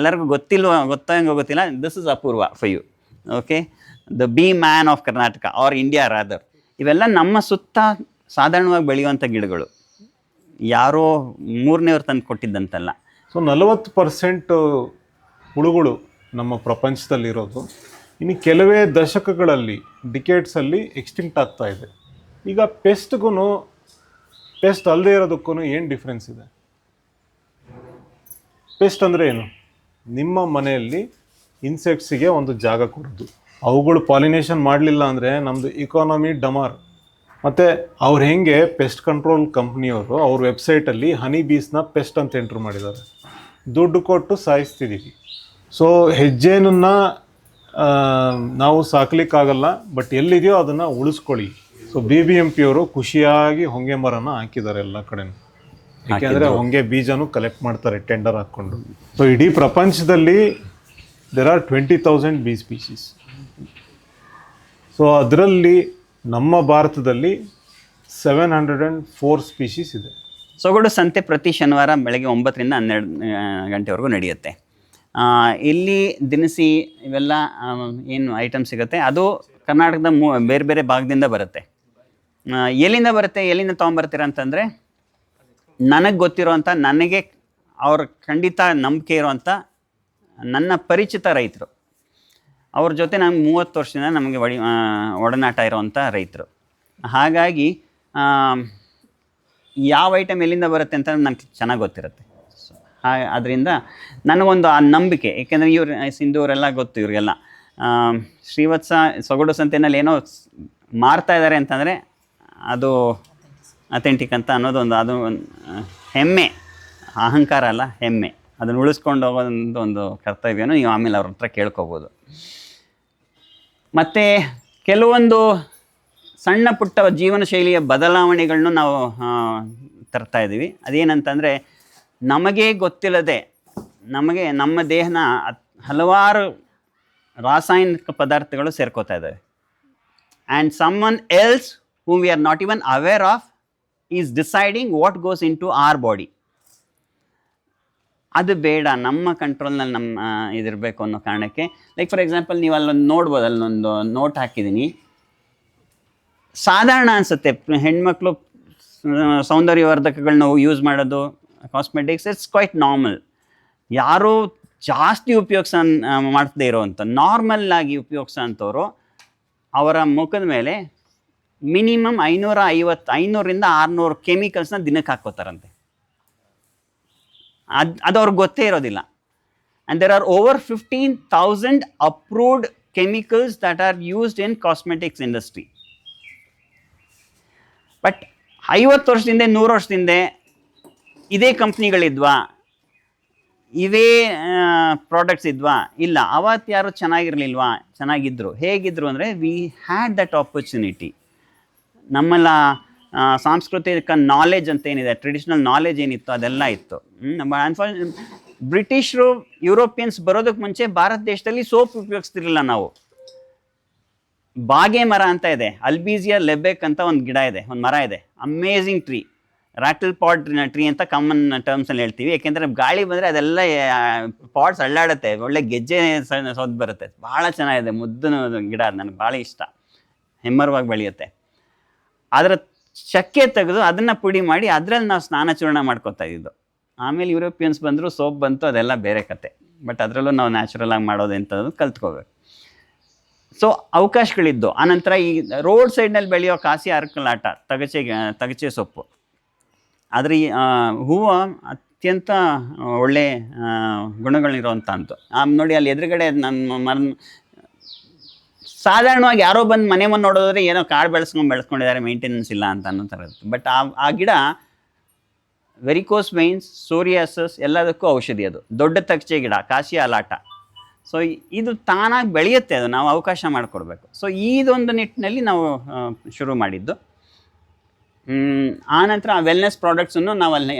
ನಿಮ್ಗೆಲ್ಲರಿಗೂ ಗೊತ್ತಿಲ್ವ ಹೆಂಗೋ ಗೊತ್ತಿಲ್ಲ. This is Apoorva for you okay the bee man of Karnataka or India rather ಇವೆಲ್ಲ ನಮ್ಮ ಸುತ್ತ ಸಾಧಾರಣವಾಗಿ ಬೆಳೆಯುವಂಥ ಗಿಡಗಳು. ಯಾರೋ ಮೂರನೇವ್ರು ತಂದು ಕೊಟ್ಟಿದ್ದಂತಲ್ಲ. ಸೊ ನಲವತ್ತು ಪರ್ಸೆಂಟ್ ಹುಳುಗಳು ನಮ್ಮ ಪ್ರಪಂಚದಲ್ಲಿರೋದು. ಇನ್ನು ಕೆಲವೇ ದಶಕಗಳಲ್ಲಿ ಡಿಕೇಟ್ಸಲ್ಲಿ ಎಕ್ಸ್ಟಿಂಕ್ಟ್ ಆಗ್ತಾ ಇದೆ. ಈಗ ಪೆಸ್ಟ್ಗೂ ಪೆಸ್ಟ್ ಅಲ್ಲದೆ ಇರೋದಕ್ಕೂ ಏನು ಡಿಫ್ರೆನ್ಸ್ ಇದೆ? ಪೆಸ್ಟ್ ಅಂದರೆ ಏನು? ನಿಮ್ಮ ಮನೆಯಲ್ಲಿ ಇನ್ಸೆಕ್ಟ್ಸಿಗೆ ಒಂದು ಜಾಗ ಕೊಡೋದು. ಅವುಗಳು ಪಾಲಿನೇಷನ್ ಮಾಡಲಿಲ್ಲ ಅಂದರೆ ನಮ್ಮದು ಇಕಾನಮಿ ಡಮಾರ್. ಮತ್ತು ಅವ್ರು ಹೆಂಗೆ ಪೆಸ್ಟ್ ಕಂಟ್ರೋಲ್ ಕಂಪ್ನಿಯವರು ಅವ್ರ ವೆಬ್ಸೈಟಲ್ಲಿ ಹನಿ ಬೀಸ್ನ ಪೆಸ್ಟ್ ಅಂತ ಎಂಟ್ರ್ ಮಾಡಿದ್ದಾರೆ. ದುಡ್ಡು ಕೊಟ್ಟು ಸಾಯಿಸ್ತಿದ್ದೀವಿ ಸೊ ಹೆಜ್ಜೆನನ್ನು ನಾವು ಸಾಕ್ಲಿಕ್ಕಾಗಲ್ಲ ಬಟ್ ಎಲ್ಲಿದೆಯೋ ಅದನ್ನು ಉಳಿಸ್ಕೊಳ್ಳಿ. ಸೊ ಬಿ ಬಿ ಎಂ ಪಿಯವರು ಖುಷಿಯಾಗಿ ಹೊಂಗೆ ಮರನ ಹಾಕಿದ್ದಾರೆ ಎಲ್ಲ ಕಡೆನೂ. ಯಾಕೆಂದರೆ ಹೊಂಗೆ ಬೀಜನೂ ಕಲೆಕ್ಟ್ ಮಾಡ್ತಾರೆ ಟೆಂಡರ್ ಹಾಕ್ಕೊಂಡು. ಸೊ ಇಡೀ ಪ್ರಪಂಚದಲ್ಲಿ there are twenty thousand bee species so ಅದರಲ್ಲಿ ನಮ್ಮ ಭಾರತದಲ್ಲಿ seven hundred and four species ಇದೆ. ಸೊಗಡು ಸಂತೆ ಪ್ರತಿ ಶನಿವಾರ ಬೆಳಗ್ಗೆ ಒಂಬತ್ತರಿಂದ ಹನ್ನೆರಡು ಗಂಟೆವರೆಗೂ ನಡೆಯುತ್ತೆ. ಇಲ್ಲಿ ದಿನಸಿ ಇವೆಲ್ಲ ಏನು ಐಟಮ್ ಸಿಗುತ್ತೆ? ಅದು ಕರ್ನಾಟಕದ ಮೂ ಬೇರೆ ಬೇರೆ ಭಾಗದಿಂದ ಬರುತ್ತೆ. ಎಲ್ಲಿಂದ ಬರುತ್ತೆ? ಎಲ್ಲಿಂದ ತೊಗೊಂಬರ್ತೀರ ಅಂತಂದರೆ ನನಗೆ ಗೊತ್ತಿರುವಂಥ ನನಗೆ ಅವ್ರ ಖಂಡಿತ ನಂಬಿಕೆ ಇರುವಂಥ ನನ್ನ ಪರಿಚಿತ ರೈತರು. ಅವ್ರ ಜೊತೆ ನಮ್ಗೆ ಮೂವತ್ತು ವರ್ಷದಿಂದ ನಮಗೆ ಒಡಿ ಒಡನಾಟ ಇರುವಂಥ ರೈತರು. ಹಾಗಾಗಿ ಯಾವ ಐಟಮ್ ಎಲ್ಲಿಂದ ಬರುತ್ತೆ ಅಂತ ನನಗೆ ಚೆನ್ನಾಗಿ ಗೊತ್ತಿರುತ್ತೆ. ಸೊ ಅದರಿಂದ ನನಗೊಂದು ಆ ನಂಬಿಕೆ, ಏಕೆಂದರೆ ಇವ್ರು ಸಿಂಧೂರೆಲ್ಲ ಗೊತ್ತು ಇವ್ರಿಗೆಲ್ಲ. ಶ್ರೀವತ್ಸ ಸೊಗಡು ಸಂತೆಯಲ್ಲಿ ಏನೋ ಮಾರ್ತಾ ಇದ್ದಾರೆ ಅಂತಂದರೆ ಅದು ಅಥೆಂಟಿಕ್ ಅಂತ ಅನ್ನೋದೊಂದು ಅದು ಒಂದು ಹೆಮ್ಮೆ, ಅಹಂಕಾರ ಅಲ್ಲ, ಹೆಮ್ಮೆ. ಅದನ್ನು ಉಳಿಸ್ಕೊಂಡು ಹೋಗೋದೊಂದು ಒಂದು ಕರ್ತವ್ಯನೂ ನೀವು ಆಮೇಲೆ ಅವ್ರ ಹತ್ರ ಕೇಳ್ಕೋಬೋದು. ಮತ್ತು ಕೆಲವೊಂದು ಸಣ್ಣ ಪುಟ್ಟ ಜೀವನ ಶೈಲಿಯ ಬದಲಾವಣೆಗಳನ್ನು ನಾವು ತರ್ತಾ ಇದ್ದೀವಿ. ಅದೇನಂತಂದರೆ, ನಮಗೆ ಗೊತ್ತಿಲ್ಲದೆ, ನಮಗೆ ನಮ್ಮ ದೇಹನ ಹಲವಾರು ರಾಸಾಯನಿಕ ಪದಾರ್ಥಗಳು ಸೇರ್ಕೋತಾ ಇದ್ದಾವೆ. And some one else whom we are not even aware of is deciding what goes into our body ಅದು ಬೇಡ, ನಮ್ಮ ಕಂಟ್ರೋಲ್ನಲ್ಲಿ ನಮ್ಮ ಇದಿರಬೇಕು ಅನ್ನೋ ಕಾರಣಕ್ಕೆ ಲೈಕ್ ಫಾರ್ ಎಕ್ಸಾಂಪಲ್ ನೀವು ಅಲ್ಲೊಂದು ನೋಡ್ಬೋದು, ಅಲ್ಲೊಂದು ನೋಟ್ ಹಾಕಿದ್ದೀನಿ. ಸಾಧಾರಣ ಅನಿಸುತ್ತೆ, ಹೆಣ್ಮಕ್ಳು ಸೌಂದರ್ಯವರ್ಧಕಗಳನ್ನ ಯೂಸ್ ಮಾಡೋದು ಕಾಸ್ಮೆಟಿಕ್ಸ್ ಇಟ್ಸ್ ಕ್ವೈಟ್ ನಾರ್ಮಲ್ ಯಾರೂ ಜಾಸ್ತಿ ಉಪಯೋಗಿಸ ಮಾಡ್ತದೇ ಇರೋವಂಥ ನಾರ್ಮಲ್ ಆಗಿ ಉಪಯೋಗಿಸೋ ಅಂಥವ್ರು ಅವರ ಮುಖದ ಮೇಲೆ ಮಿನಿಮಮ್ ಐನೂರ ಐವತ್ತು ಐನೂರಿಂದ ಆರುನೂರು ಕೆಮಿಕಲ್ಸ್ನ ದಿನಕ್ಕೆ ಹಾಕ್ಕೋತಾರಂತೆ. ಅದು ಅದು ಅವ್ರಿಗೆ ಗೊತ್ತೇ ಇರೋದಿಲ್ಲ. And there are over fifteen thousand approved chemicals that are used in cosmetics industry but ಐವತ್ತು ವರ್ಷದಿಂದ, ನೂರು ವರ್ಷದಿಂದ ಇದೇ ಕಂಪ್ನಿಗಳಿದ್ವಾ ಇವೇ ಪ್ರಾಡಕ್ಟ್ಸ್ ಇದ್ವಾ? ಇಲ್ಲ. ಅವತ್ತು ಯಾರು ಚೆನ್ನಾಗಿರಲಿಲ್ವಾ? ಚೆನ್ನಾಗಿದ್ದರು ಹೇಗಿದ್ರು ಅಂದರೆ ವಿ ಹ್ಯಾಡ್ ದಟ್ ಆಪರ್ಚುನಿಟಿ ನಮ್ಮೆಲ್ಲ ಸಾಂಸ್ಕೃತಿಕ ನಾಲೆಜ್ ಅಂತ ಏನಿದೆ ಟ್ರೆಡಿಷ್ನಲ್ ನಾಲೆಜ್ ಏನಿತ್ತು ಅದೆಲ್ಲ ಇತ್ತು. ನಮ್ಮ ಅನ್ಫಾರ್ಚುನೇಟ್ ಬ್ರಿಟಿಷರು, ಯುರೋಪಿಯನ್ಸ್ ಬರೋದಕ್ಕೆ ಮುಂಚೆ ಭಾರತ ದೇಶದಲ್ಲಿ ಸೋಪ್ ಉಪಯೋಗಿಸ್ತಿರ್ಲಿಲ್ಲ ನಾವು. ಬಾಗೆ ಮರ ಅಂತ ಇದೆ, ಅಲ್ಬೀಸಿಯಾ ಲೆಬೆಕ್ ಅಂತ ಒಂದು ಗಿಡ ಇದೆ, ಒಂದು ಮರ ಇದೆ. Amazing tree rattle pot tree ಅಂತ ಕಾಮನ್ ಟರ್ಮ್ಸಲ್ಲಿ ಹೇಳ್ತೀವಿ. ಯಾಕೆಂದರೆ ಗಾಳಿ ಬಂದರೆ ಅದೆಲ್ಲ ಪಾಟ್ಸ್ ಅಳ್ಳಾಡುತ್ತೆ ಒಳ್ಳೆ ಗೆಜ್ಜೆ ಸೌದ್ ಬರುತ್ತೆ. ಭಾಳ ಚೆನ್ನಾಗಿದೆ ಮುದ್ದನ ಗಿಡ ನನಗೆ ಭಾಳ ಇಷ್ಟ. ಹೆಮ್ಮರವಾಗಿ ಬೆಳೆಯುತ್ತೆ. ಅದರ ಚಕ್ಕೆ ತೆಗೆದು ಅದನ್ನು ಪುಡಿ ಮಾಡಿ ಅದರಲ್ಲಿ ನಾವು ಸ್ನಾನ ಚೂರ್ಣ ಮಾಡ್ಕೊತಾ ಇದ್ದು ಆಮೇಲೆ ಯುರೋಪಿಯನ್ಸ್ ಬಂದರು ಸೋಪ್ ಬಂತು ಅದೆಲ್ಲ ಬೇರೆ ಕತೆ. ಬಟ್ ಅದರಲ್ಲೂ ನಾವು ನ್ಯಾಚುರಲ್ ಆಗಿ ಮಾಡೋದು ಎಂಥದ್ದು ಕಲ್ತ್ಕೋಬೇಕು. ಸೊ ಅವಕಾಶಗಳಿದ್ದು. ಆನಂತರ ಈ ರೋಡ್ ಸೈಡ್ನಲ್ಲಿ ಬೆಳೆಯೋ ಕಾಸಿ ಅರ್ಕಲಾಟ ತಗಚೆ ತಗಚೆ ಸೊಪ್ಪು. ಆದರೆ ಈ ಹೂವು ಅತ್ಯಂತ ಒಳ್ಳೆ ಗುಣಗಳಿರೋವಂಥದ್ದು ಆ, ನೋಡಿ ಅಲ್ಲಿ ಎದುರುಗಡೆ ನನ್ನ ಮರ ಸಾಧಾರಣವಾಗಿ ಯಾರೋ ಬಂದು ಮನೆ ಮನೆ ನೋಡೋದ್ರೆ ಏನೋ ಕಾಡು ಬೆಳೆಸ್ಕೊಂಡು ಬೆಳೆಸ್ಕೊಂಡಿದ್ದಾರೆ ಮೇಂಟೆನೆನ್ಸ್ ಇಲ್ಲ ಅಂತ ಅನ್ನೋ ಥರ ಇರುತ್ತೆ ಬಟ್ ಆ ಆ ಗಿಡ ವೆರಿಕೋಸ್ ಮೈನ್ಸ್ ಸೋರಿಯಾಸಸ್ ಎಲ್ಲದಕ್ಕೂ ಔಷಧಿ ಅದು. ದೊಡ್ಡ ತಕ್ಷೆ ಗಿಡ, ಕಾಶಿ ಅಲಾಟ. ಸೊ ಇದು ತಾನಾಗಿ ಬೆಳೆಯುತ್ತೆ ಅದು. ನಾವು ಅವಕಾಶ ಮಾಡಿಕೊಡ್ಬೇಕು. ಸೊ ಇದೊಂದು ನಿಟ್ಟಿನಲ್ಲಿ ನಾವು ಶುರು ಮಾಡಿದ್ದು. ಆನಂತರ ವೆಲ್ನೆಸ್ ಪ್ರಾಡಕ್ಟ್ಸನ್ನು ನಾವು ಅಲ್ಲಿ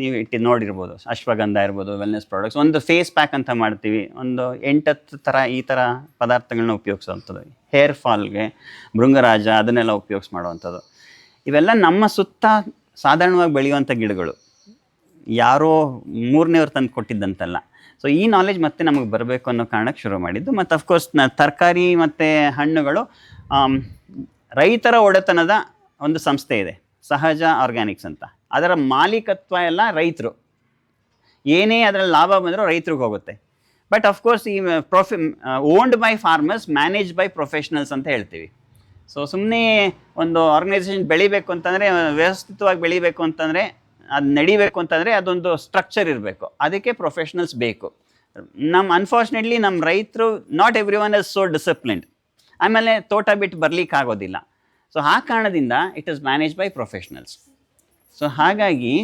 ನೀವು ಇಟ್ಟು ನೋಡಿರ್ಬೋದು, ಅಶ್ವಗಂಧ ಇರ್ಬೋದು ವೆಲ್ನೆಸ್ ಪ್ರಾಡಕ್ಟ್ಸ್ ಒಂದು ಫೇಸ್ ಪ್ಯಾಕ್ ಅಂತ ಮಾಡ್ತೀವಿ. ಒಂದು ಎಂಟತ್ತು ಥರ ಈ ಥರ ಪದಾರ್ಥಗಳನ್ನ ಉಪಯೋಗಿಸುವಂಥದ್ದು. ಹೇರ್ ಫಾಲ್ಗೆ ಭೃಂಗರಾಜ ಅದನ್ನೆಲ್ಲ ಉಪಯೋಗಿಸ್ ಮಾಡುವಂಥದ್ದು. ಇವೆಲ್ಲ ನಮ್ಮ ಸುತ್ತ ಸಾಧಾರಣವಾಗಿ ಬೆಳೆಯುವಂಥ ಗಿಡಗಳು. ಯಾರೋ ಮೂರನೇವ್ರು ತಂದು ಕೊಟ್ಟಿದ್ದಂತಲ್ಲ. ಸೊ ಈ ನಾಲೆಜ್ ಮತ್ತೆ ನಮಗೆ ಬರಬೇಕು ಅನ್ನೋ ಕಾರಣಕ್ಕೆ ಶುರು ಮಾಡಿದ್ದು. ಮತ್ತು ಅಫ್ಕೋರ್ಸ್ನ ತರಕಾರಿ ಮತ್ತು ಹಣ್ಣುಗಳು ರೈತರ ಒಡೆತನದ ಒಂದು ಸಂಸ್ಥೆ ಇದೆ. ಸಹಜ ಆರ್ಗ್ಯಾನಿಕ್ಸ್ ಅಂತ. ಅದರ ಮಾಲೀಕತ್ವ ಎಲ್ಲ ರೈತರು. ಏನೇ ಅದರಲ್ಲಿ ಲಾಭ ಬಂದರೂ ರೈತರಿಗೆ ಹೋಗುತ್ತೆ. ಬಟ್ ಅಫ್ಕೋರ್ಸ್ ಈ ಪ್ರೊಫೆ owned by farmers manage by professionals ಅಂತ ಹೇಳ್ತೀವಿ. ಸೊ ಸುಮ್ಮನೆ ಒಂದು ಆರ್ಗನೈಸೇಷನ್ ಬೆಳಿಬೇಕು ಅಂತಂದರೆ, ವ್ಯವಸ್ಥಿತವಾಗಿ ಬೆಳಿಬೇಕು ಅಂತಂದರೆ, ಅದು ನಡಿಬೇಕು ಅಂತಂದರೆ ಅದೊಂದು ಸ್ಟ್ರಕ್ಚರ್ ಇರಬೇಕು. ಅದಕ್ಕೆ ಪ್ರೊಫೆಷ್ನಲ್ಸ್ ಬೇಕು. ನಮ್ಮ ಅನ್ಫಾರ್ಚುನೇಟ್ಲಿ ನಮ್ಮ ರೈತರು not every one is so disciplined ಆಮೇಲೆ ತೋಟ ಬಿಟ್ಟು ಬರಲಿಕ್ಕೆ ಆಗೋದಿಲ್ಲ ಸೊ ಆ ಕಾರಣದಿಂದ it is manage by professionals so ಹಾಗಾಗಿ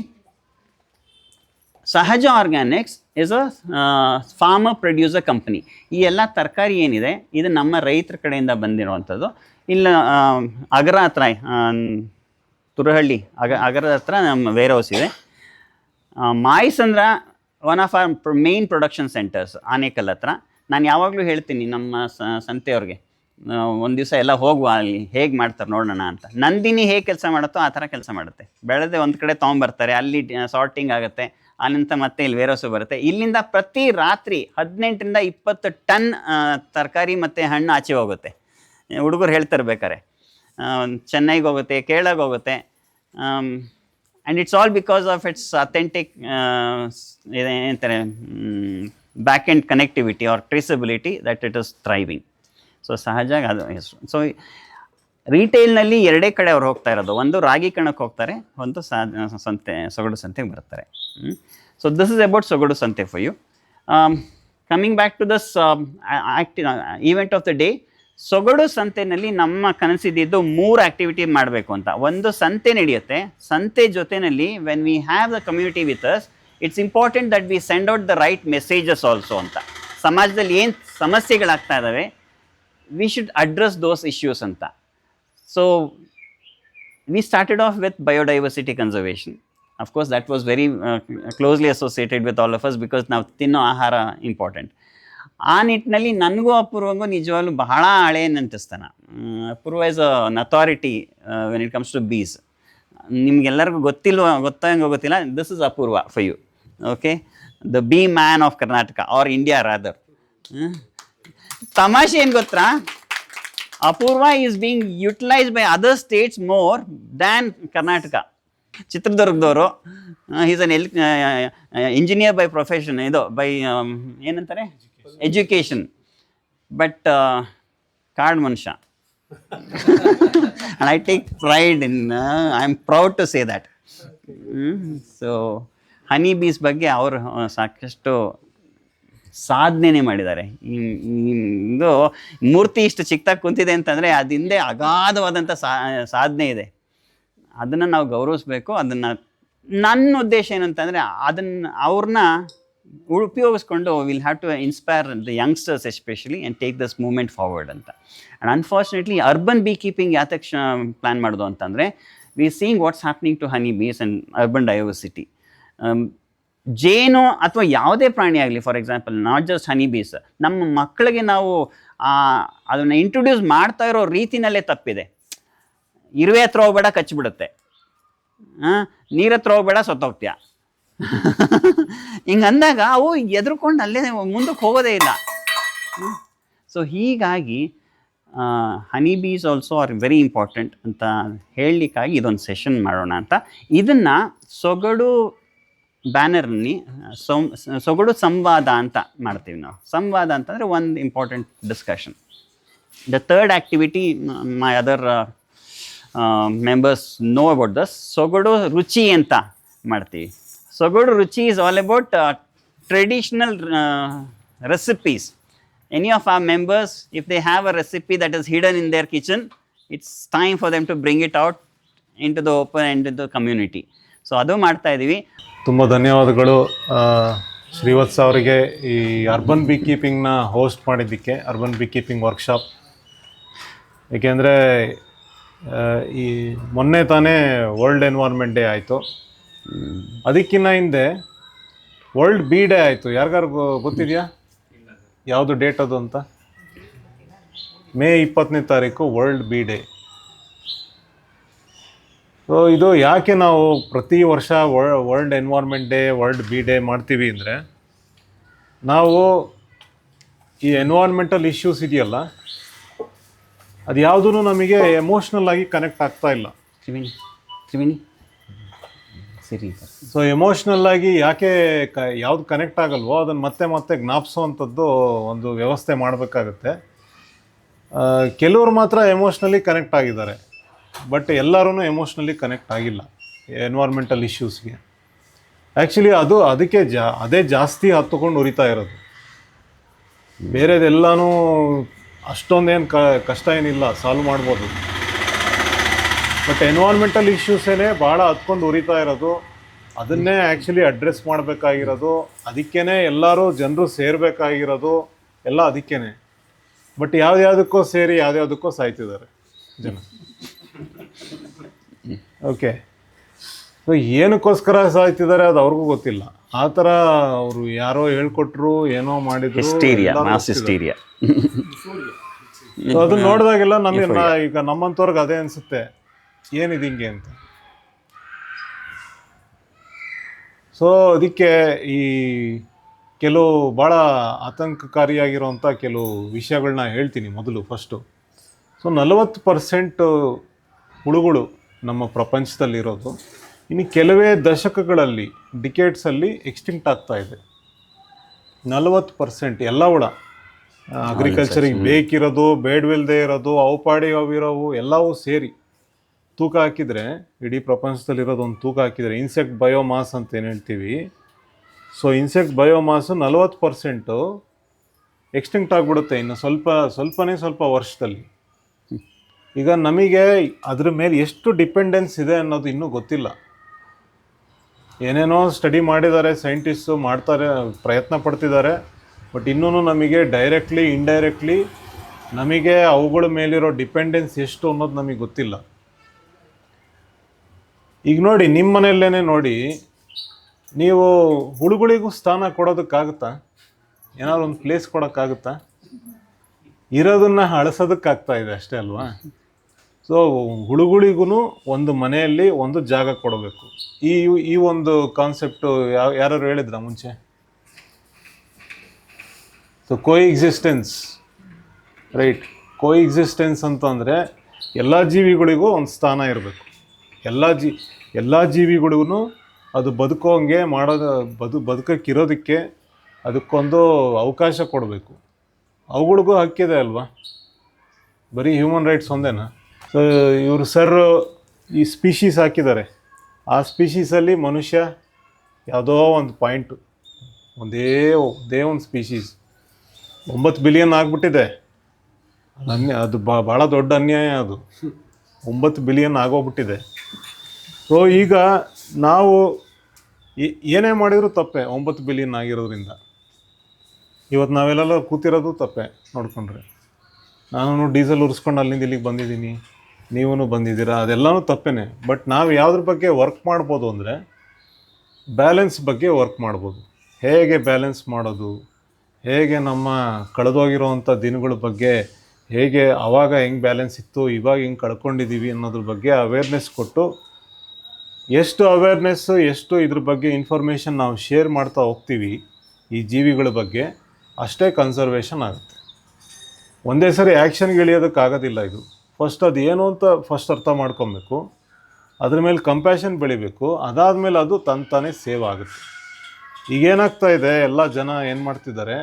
Sahaja organics is a farmer producer company ಈ ಎಲ್ಲ ತರಕಾರಿ ಏನಿದೆ, ಇದು ನಮ್ಮ ರೈತರ ಕಡೆಯಿಂದ ಬಂದಿರುವಂಥದ್ದು. ಇಲ್ಲ ಅಗರ ಹತ್ರ ತುರಹಳ್ಳಿ ಅಗ ಅಗರದ ಹತ್ರ ನಮ್ಮ ವೇರ್ ಹೌಸ್ ಇದೆ ಮಾಯಿಸ್ ಅಂದ್ರೆ one of our main production centres Anekal ಹತ್ರ. ನಾನು ಯಾವಾಗಲೂ ಹೇಳ್ತೀನಿ ನಮ್ಮ ಸಂತೆಯವ್ರಿಗೆ. ಒಂದು ದಿವಸ ಎಲ್ಲ ಹೋಗುವ ಅಲ್ಲಿ ಹೇಗೆ ಮಾಡ್ತಾರೆ ನೋಡೋಣ ಅಂತ. ನಂದಿನಿ ಹೇಗೆ ಕೆಲಸ ಮಾಡುತ್ತೋ ಆ ಥರ ಕೆಲಸ ಮಾಡುತ್ತೆ. ಬೆಳೆದೇ ಒಂದು ಕಡೆ ತೊಗೊಂಬರ್ತಾರೆ, ಅಲ್ಲಿ ಸಾರ್ಟಿಂಗ್ ಆಗುತ್ತೆ, ಅಲ್ಲಿಂದ ಮತ್ತೆ ಇಲ್ಲಿ ವೇರೋಸು ಬರುತ್ತೆ. ಇಲ್ಲಿಂದ ಪ್ರತಿ ರಾತ್ರಿ ಹದಿನೆಂಟರಿಂದ ಇಪ್ಪತ್ತು ಟನ್ ತರಕಾರಿ ಮತ್ತು ಹಣ್ಣು ಆಚೆ ಹೋಗುತ್ತೆ. ಹುಡುಗರು ಹೇಳ್ತಿರ್ಬೇಕಾರೆ ಚೆನ್ನೈಗೆ ಹೋಗುತ್ತೆ, ಕೇರಳಗೆ ಹೋಗುತ್ತೆ. And it's all because of its authentic ಏನಂತಾರೆ back end connectivity or traceability that it is thriving so ಸಹಜವಾಗಿ ಅದು ಸೊ ರೀಟೇಲ್ನಲ್ಲಿ ಎರಡೇ ಕಡೆ ಅವ್ರು ಹೋಗ್ತಾ ಇರೋದು. ಒಂದು ರಾಗಿ ಕಣಕ್ಕೆ ಹೋಗ್ತಾರೆ, ಒಂದು ಸಂತೆ, ಸೊಗಡು ಸಂತೆಗೆ ಬರ್ತಾರೆ so this is about Sogadu Sante for you coming back to this ಆಕ್ಟಿ event of the day Sogadu ಸಂತೆನಲ್ಲಿ ನಮ್ಮ ಕನಸಿದ್ದು ಮೂರು ಆ್ಯಕ್ಟಿವಿಟಿ ಮಾಡಬೇಕು ಅಂತ. ಒಂದು ಸಂತೆ ನಡೆಯುತ್ತೆ. ಸಂತೆ ಜೊತೆಯಲ್ಲಿ when we have the community with us it's important that we send out the right messages also ಅಂತ. ಸಮಾಜದಲ್ಲಿ ಏನು ಸಮಸ್ಯೆಗಳಾಗ್ತಾ ಇದ್ದಾವೆ we should address those issues ಅಂತ so we started off with biodiversity conservation. Of course, that was very uh, closely associated with all of us because ನಾವು ತಿನ್ನೋ ಆಹಾರ important ಆ ನಿಟ್ಟಿನಲ್ಲಿ ನನಗೂ ಅಪೂರ್ವಂಗೂ ನಿಜವಾಗ್ಲೂ ಬಹಳ ಹಳೆ ನೆನಪಿಸ್ತಾನ. Apoorva is an authority when it comes to bees ನಿಮ್ಗೆಲ್ಲರಿಗೂ ಗೊತ್ತಿಲ್ವ ಗೊತ್ತಂಗೋ ಗೊತ್ತಿಲ್ಲ this is Apoorva for you okay the bee man of Karnataka or India rather ತಮಾಷೆ ಏನು ಗೊತ್ತಾ? Apoorva is being utilised by other states more than Karnataka ಚಿತ್ರದುರ್ಗದವರು is an L engineer by profession ಇದು by ಏನಂತಾರೆ? Education but ಕಾರ್ಡ್ ಮನುಷ್ಯ. And I take pride in, am proud to say that. So honey bees ಬಗ್ಗೆ ಅವರು ಸಾಕಷ್ಟು ಸಾಧನೆ ಮಾಡಿದ್ದಾರೆ. ಇದು ಮೂರ್ತಿ ಇಷ್ಟು ಚಿಕ್ಕದಾಗಿ ಕುಂತಿದೆ ಅಂತಂದರೆ ಅದು ಹಿಂದೆ ಅಗಾಧವಾದಂಥ ಸಾಧನೆ ಇದೆ. ಅದನ್ನು ನಾವು ಗೌರವಿಸ್ಬೇಕು. ಅದನ್ನು ನನ್ನ ಉದ್ದೇಶ ಏನಂತಂದರೆ ಅದನ್ನು ಅವ್ರನ್ನ ಉಪಯೋಗಿಸ್ಕೊಂಡು will have to inspire the youngsters especially and take this movement forward ಅಂತ. And unfortunately urban beekeeping ಯಾತಕ್ಷ ಪ್ಲ್ಯಾನ್ ಮಾಡೋದು ಅಂತಂದರೆ we seeing what's happening to honey bees and urban diversity ಜೇನು ಅಥವಾ ಯಾವುದೇ ಪ್ರಾಣಿ ಆಗಲಿ for example not just honey bees ನಮ್ಮ ಮಕ್ಕಳಿಗೆ ನಾವು ಅದನ್ನು ಇಂಟ್ರೊಡ್ಯೂಸ್ ಮಾಡ್ತಾ ಇರೋ ರೀತಿನಲ್ಲೇ ತಪ್ಪಿದೆ. ಇರುವೆ ಹತ್ರ ಹೋಗ್ಬೇಡ ಕಚ್ಚಿಬಿಡುತ್ತೆ ನೀರ ಹತ್ರ ಹೋಗ್ಬೇಡ, ಸತ್ತೋಗ್ತೀಯ. ಹಿಂಗೆ ಅಂದಾಗ ಅವು ಎದುರ್ಕೊಂಡು ಅಲ್ಲೇ ಮುಂದಕ್ಕೆ ಹೋಗೋದೇ ಇಲ್ಲ. ಸೊ ಹೀಗಾಗಿ honey bees also are very important ಅಂತ ಹೇಳಲಿಕ್ಕಾಗಿ ಇದೊಂದು ಸೆಷನ್ ಮಾಡೋಣ ಅಂತ. ಇದನ್ನು ಸೊಗಡು ಬ್ಯಾನರ್ನಿ ಸಂ, ಸೊಗಡು ಸಂವಾದ ಅಂತ ಮಾಡ್ತೀವಿ ನಾವು. ಸಂವಾದ ಅಂತಂದರೆ ಒಂದು important discussion the third activity my other members know about this Sogadu Ruchi ಅಂತ ಮಾಡ್ತೀವಿ. Sogadu Ruchi is all about traditional recipes any of our members if they have a recipe that is hidden in their kitchen it's time for them to bring it out into the open and to the community so ಅದು ಮಾಡ್ತಾ ಇದ್ದೀವಿ ತುಂಬ ಧನ್ಯವಾದಗಳು. ಶ್ರೀವತ್ಸ ಅವರಿಗೆ ಈ urban B ಕೀಪಿಂಗ್ನ host ಮಾಡಿದ್ದಕ್ಕೆ urban beekeeping workshop ಏಕೆಂದರೆ ಈ ಮೊನ್ನೆ ತಾನೇ ವರ್ಲ್ಡ್ ಎನ್ವೈರ್ಮೆಂಟ್ ಡೇ ಆಯಿತು. ಅದಕ್ಕಿಂತ ಹಿಂದೆ ವರ್ಲ್ಡ್ ಬಿ ಡೇ ಆಯಿತು. ಯಾರಿಗಾರು ಗೊತ್ತಿದೆಯಾ? ಯಾವುದು ಡೇಟ್ ಅದು ಅಂತ? ಮೇ ಇಪ್ಪತ್ತನೇ ತಾರೀಕು ವರ್ಲ್ಡ್ ಬಿ ಡೇ ಸೊ ಇದು ಯಾಕೆ ನಾವು ಪ್ರತಿ ವರ್ಷ world environment day world bee day ಮಾಡ್ತೀವಿ ಅಂದರೆ ನಾವು ಈ ಎನ್ವೈರ್ಮೆಂಟಲ್ ಇಶ್ಯೂಸ್ ಇದೆಯಲ್ಲ ಅದು ಯಾವುದೂ ನಮಗೆ ಎಮೋಷ್ನಲ್ ಆಗಿ ಕನೆಕ್ಟ್ ಆಗ್ತಾ ಇಲ್ಲ. ತ್ರಿವೇಣಿ ತ್ರಿವೇಣಿ? ಸರಿ. ಸೊ ಎಮೋಷ್ನಲ್ ಆಗಿ ಯಾಕೆ ಕ ಯಾವ್ದು ಕನೆಕ್ಟ್ ಆಗಲ್ವೋ ಅದನ್ನು ಮತ್ತೆ ಮತ್ತೆ ಜ್ಞಾಪಿಸೋವಂಥದ್ದು ಒಂದು ವ್ಯವಸ್ಥೆ ಮಾಡಬೇಕಾಗತ್ತೆ. ಕೆಲವರು ಮಾತ್ರ ಎಮೋಷ್ನಲಿ ಕನೆಕ್ಟ್ ಆಗಿದ್ದಾರೆ. ಬಟ್ ಎಲ್ಲರೂ ಎಮೋಷ್ನಲಿ ಕನೆಕ್ಟ್ ಆಗಿಲ್ಲ. ಎನ್ವೈರ್ಮೆಂಟಲ್ ಇಶ್ಯೂಸ್ಗೆ ಆ್ಯಕ್ಚುಲಿ ಅದು ಅದಕ್ಕೆ ಜಾ, ಅದೇ ಜಾಸ್ತಿ ಹತ್ತುಕೊಂಡು ಉರಿತಾ ಇರೋದು. ಬೇರೆದೆಲ್ಲನೂ ಅಷ್ಟೊಂದೇನು ಕ, ಕಷ್ಟ ಏನಿಲ್ಲ ಸಾಲ್ವ್ ಮಾಡ್ಬೋದು. ಬಟ್ ಎನ್ವೈರ್ಮೆಂಟಲ್ ಇಶ್ಯೂಸೇ ಭಾಳ ಹತ್ಕೊಂಡು ಉರಿತಾ ಇರೋದು, ಅದನ್ನೇ ಆ್ಯಕ್ಚುಲಿ ಅಡ್ರೆಸ್ ಮಾಡಬೇಕಾಗಿರೋದು ಅದಕ್ಕೇ ಎಲ್ಲರೂ ಜನರು ಸೇರಬೇಕಾಗಿರೋದು, ಎಲ್ಲ ಅದಕ್ಕೇ ಬಟ್ ಯಾವ್ದ್ಯಾವುದಕ್ಕೋ ಸೇರಿ ಯಾವ್ದ್ಯಾವುದಕ್ಕೋ ಸಾಯ್ತಿದ್ದಾರೆ ಜನ. ಓಕೆ ಸೊ ಏನಕ್ಕೋಸ್ಕರ ಸಾಯ್ತಿದ್ದಾರೆ ಅದು ಅವ್ರಿಗೂ ಗೊತ್ತಿಲ್ಲ. ಆ ಥರ ಅವರು ಯಾರೋ ಹೇಳ್ಕೊಟ್ರು ಏನೋ ಮಾಡಿದ್ರು ಹಿಸ್ಟೀರಿಯಾ ಮಾಸ್. ಹಿಸ್ಟೀರಿಯಾ ಅದನ್ನ ನೋಡಿದಾಗೆಲ್ಲ ನಮಗೆ ಈಗ ನಮ್ಮಂಥವ್ರಿಗೆ ಅದೇ ಅನಿಸುತ್ತೆ. ಏನಿದೆ ಹಿಂಗೆ ಅಂತ. ಸೊ ಅದಕ್ಕೆ ಈ ಕೆಲವು ಭಾಳ ಆತಂಕಕಾರಿಯಾಗಿರುವಂಥ ಕೆಲವು ವಿಷಯಗಳನ್ನ ಹೇಳ್ತೀನಿ ಮೊದಲು ಫಸ್ಟು ಸೊ ನಲವತ್ತು ಪರ್ಸೆಂಟು ಹುಳುಗಳು ನಮ್ಮ ಪ್ರಪಂಚದಲ್ಲಿರೋದು. ಇನ್ನು ಕೆಲವೇ ದಶಕಗಳಲ್ಲಿ ಡಿಕೇಟ್ಸಲ್ಲಿ ಎಕ್ಸ್ಟಿಂಕ್ಟ್ ಆಗ್ತಾ ಇದೆ. ನಲವತ್ತು ಪರ್ಸೆಂಟ್ ಎಲ್ಲ ಹುಳ ಅಗ್ರಿಕಲ್ಚರಿಗೆ ಬೇಕಿರೋದು ಬೇಡವಿಲ್ಲದೆ ಇರೋದು ಅವು ಪಾಡಿ ಅವಿರೋವು ಎಲ್ಲವೂ ಸೇರಿ. ತೂಕ ಹಾಕಿದರೆ ಇಡೀ ಪ್ರಪಂಚದಲ್ಲಿರೋದು ಒಂದು ತೂಕ ಹಾಕಿದರೆ ಇನ್ಸೆಕ್ಟ್ ಬಯೋಮಾಸ್ ಅಂತ ಏನು ಹೇಳ್ತೀವಿ? ಸೊ ಇನ್ಸೆಕ್ಟ್ ಬಯೋಮಾಸು ನಲವತ್ತು ಪರ್ಸೆಂಟು ಎಕ್ಸ್ಟಿಂಕ್ಟ್ ಆಗಿಬಿಡುತ್ತೆ ಇನ್ನು ಸ್ವಲ್ಪ ಸ್ವಲ್ಪನೇ ಸ್ವಲ್ಪ ವರ್ಷದಲ್ಲಿ. ಈಗ ನಮಗೆ ಅದ್ರ ಮೇಲೆ ಎಷ್ಟು ಡಿಪೆಂಡೆನ್ಸ್ ಇದೆ ಅನ್ನೋದು ಇನ್ನೂ ಗೊತ್ತಿಲ್ಲ. ಏನೇನೋ ಸ್ಟಡಿ ಮಾಡಿದ್ದಾರೆ ಸೈಂಟಿಸ್ಟು ಮಾಡ್ತಾರೆ, ಪ್ರಯತ್ನ ಪಡ್ತಿದ್ದಾರೆ. ಬಟ್ ಇನ್ನೂ ನಮಗೆ ಡೈರೆಕ್ಟ್ಲಿ ಇಂಡೈರೆಕ್ಟ್ಲಿ ನಮಗೆ ಅವುಗಳ ಮೇಲಿರೋ ಡಿಪೆಂಡೆನ್ಸ್ ಎಷ್ಟು ಅನ್ನೋದು ನಮಗೆ ಗೊತ್ತಿಲ್ಲ. ಈಗ ನೋಡಿ ನಿಮ್ಮ ಮನೆಯಲ್ಲೇ ನೋಡಿ, ನೀವು ಹುಳುಗಳಿಗೂ ಸ್ಥಾನ ಕೊಡೋದಕ್ಕಾಗುತ್ತಾ? ಏನಾದ್ರು ಒಂದು ಪ್ಲೇಸ್ ಕೊಡೋಕ್ಕಾಗುತ್ತಾ? ಇರೋದನ್ನ ಅಳಿಸೋದಕ್ಕಾಗ್ತಾ ಇದೆ ಅಷ್ಟೇ ಅಲ್ವಾ? ಸೊ ಹುಳುಗಳಿಗೂ ಒಂದು ಮನೆಯಲ್ಲಿ ಒಂದು ಜಾಗ ಕೊಡಬೇಕು. ಈ ಈ ಒಂದು ಕಾನ್ಸೆಪ್ಟು ಯಾವ ಯಾರು ಹೇಳಿದ್ರ ಮುಂಚೆ? So coexistence right coexistence ಅಂತಂದರೆ ಎಲ್ಲ ಜೀವಿಗಳಿಗೂ ಒಂದು ಸ್ಥಾನ ಇರಬೇಕು. ಎಲ್ಲ ಜೀ, ಎಲ್ಲ ಜೀವಿಗಳಿಗೂ ಅದು ಬದುಕೋಂಗೆ ಮಾಡೋದು ಬದು, ಬದುಕಕ್ಕಿರೋದಕ್ಕೆ ಅದಕ್ಕೊಂದು ಅವಕಾಶ ಕೊಡಬೇಕು. ಅವುಗಳಿಗೂ ಹಕ್ಕಿದೆ ಅಲ್ವಾ? ಬರೀ ಹ್ಯೂಮನ್ ರೈಟ್ಸ್ ಒಂದೇನಾ? ಇವರು ಸರ್ ಈ ಸ್ಪೀಶೀಸ್ ಹಾಕಿದ್ದಾರೆ. ಆ ಸ್ಪೀಶೀಸಲ್ಲಿ ಮನುಷ್ಯ ಯಾವುದೋ ಒಂದು ಪಾಯಿಂಟು ಒಂದೇ ಒಂದೇ ಒಂದು ಸ್ಪೀಶೀಸ್ ಒಂಬತ್ತು ಬಿಲಿಯನ್ ಆಗಿಬಿಟ್ಟಿದೆ. ಅನ್ಯ, ಅದು ಭಾಳ ದೊಡ್ಡ ಅನ್ಯಾಯ ಅದು. ಒಂಬತ್ತು ಬಿಲಿಯನ್ ಆಗೋಗ್ಬಿಟ್ಟಿದೆ. ಸೊ ಈಗ ನಾವು ಏನೇ ಮಾಡಿದರೂ ತಪ್ಪೆ, ಒಂಬತ್ತು ಬಿಲಿಯನ್ ಆಗಿರೋದ್ರಿಂದ. ಇವತ್ತು ನಾವೆಲ್ಲ ಕೂತಿರೋದು ತಪ್ಪೆ, ನೋಡಿಕೊಂಡ್ರೆ. ನಾನು ಡೀಸೆಲ್ ಉರಿಸ್ಕೊಂಡು ಅಲ್ಲಿಂದ ಇಲ್ಲಿಗೆ ಬಂದಿದ್ದೀನಿ. ನೀವೂ ಬಂದಿದ್ದೀರಾ? ಅದೆಲ್ಲನೂ ತಪ್ಪೇನೆ. ಬಟ್ ನಾವು ಯಾವುದ್ರ ಬಗ್ಗೆ ವರ್ಕ್ ಮಾಡ್ಬೋದು ಅಂದರೆ ಬ್ಯಾಲೆನ್ಸ್ ಬಗ್ಗೆ ವರ್ಕ್ ಮಾಡ್ಬೋದು. ಹೇಗೆ ಬ್ಯಾಲೆನ್ಸ್ ಮಾಡೋದು? ಹೇಗೆ ನಮ್ಮ ಕಳೆದೋಗಿರೋವಂಥ ದಿನಗಳ ಬಗ್ಗೆ ಹೇಗೆ ಆವಾಗ ಹೆಂಗೆ ಬ್ಯಾಲೆನ್ಸ್ ಇತ್ತು, ಇವಾಗ ಹೆಂಗೆ ಕಳ್ಕೊಂಡಿದ್ದೀವಿ ಅನ್ನೋದ್ರ ಬಗ್ಗೆ ಅವೇರ್ನೆಸ್ ಕೊಟ್ಟು ಎಷ್ಟು ಅವೇರ್ನೆಸ್ಸು ಎಷ್ಟು ಇದ್ರ ಬಗ್ಗೆ ಇನ್ಫಾರ್ಮೇಷನ್ ನಾವು ಶೇರ್ ಮಾಡ್ತಾ ಹೋಗ್ತೀವಿ ಈ ಜೀವಿಗಳ ಬಗ್ಗೆ ಅಷ್ಟೇ ಕನ್ಸರ್ವೇಷನ್ ಆಗುತ್ತೆ. ಒಂದೇ ಸರಿ ಆ್ಯಕ್ಷನ್ಗೆ ಇಳಿಯೋದಕ್ಕಾಗೋದಿಲ್ಲ ಇದು. ಫಸ್ಟ್ ಅದು ಏನು ಅಂತ ಫಸ್ಟ್ ಅರ್ಥ ಮಾಡ್ಕೊಬೇಕು. ಅದ್ರ ಮೇಲೆ ಕಂಪ್ಯಾಷನ್ ಬೆಳಿಬೇಕು. ಅದಾದಮೇಲೆ ಅದು ತನ್ನ ತಾನೇ ಸೇವ್ ಆಗುತ್ತೆ. ಈಗೇನಾಗ್ತಾ ಇದೆ? ಎಲ್ಲ ಜನ ಏನು ಮಾಡ್ತಿದ್ದಾರೆ?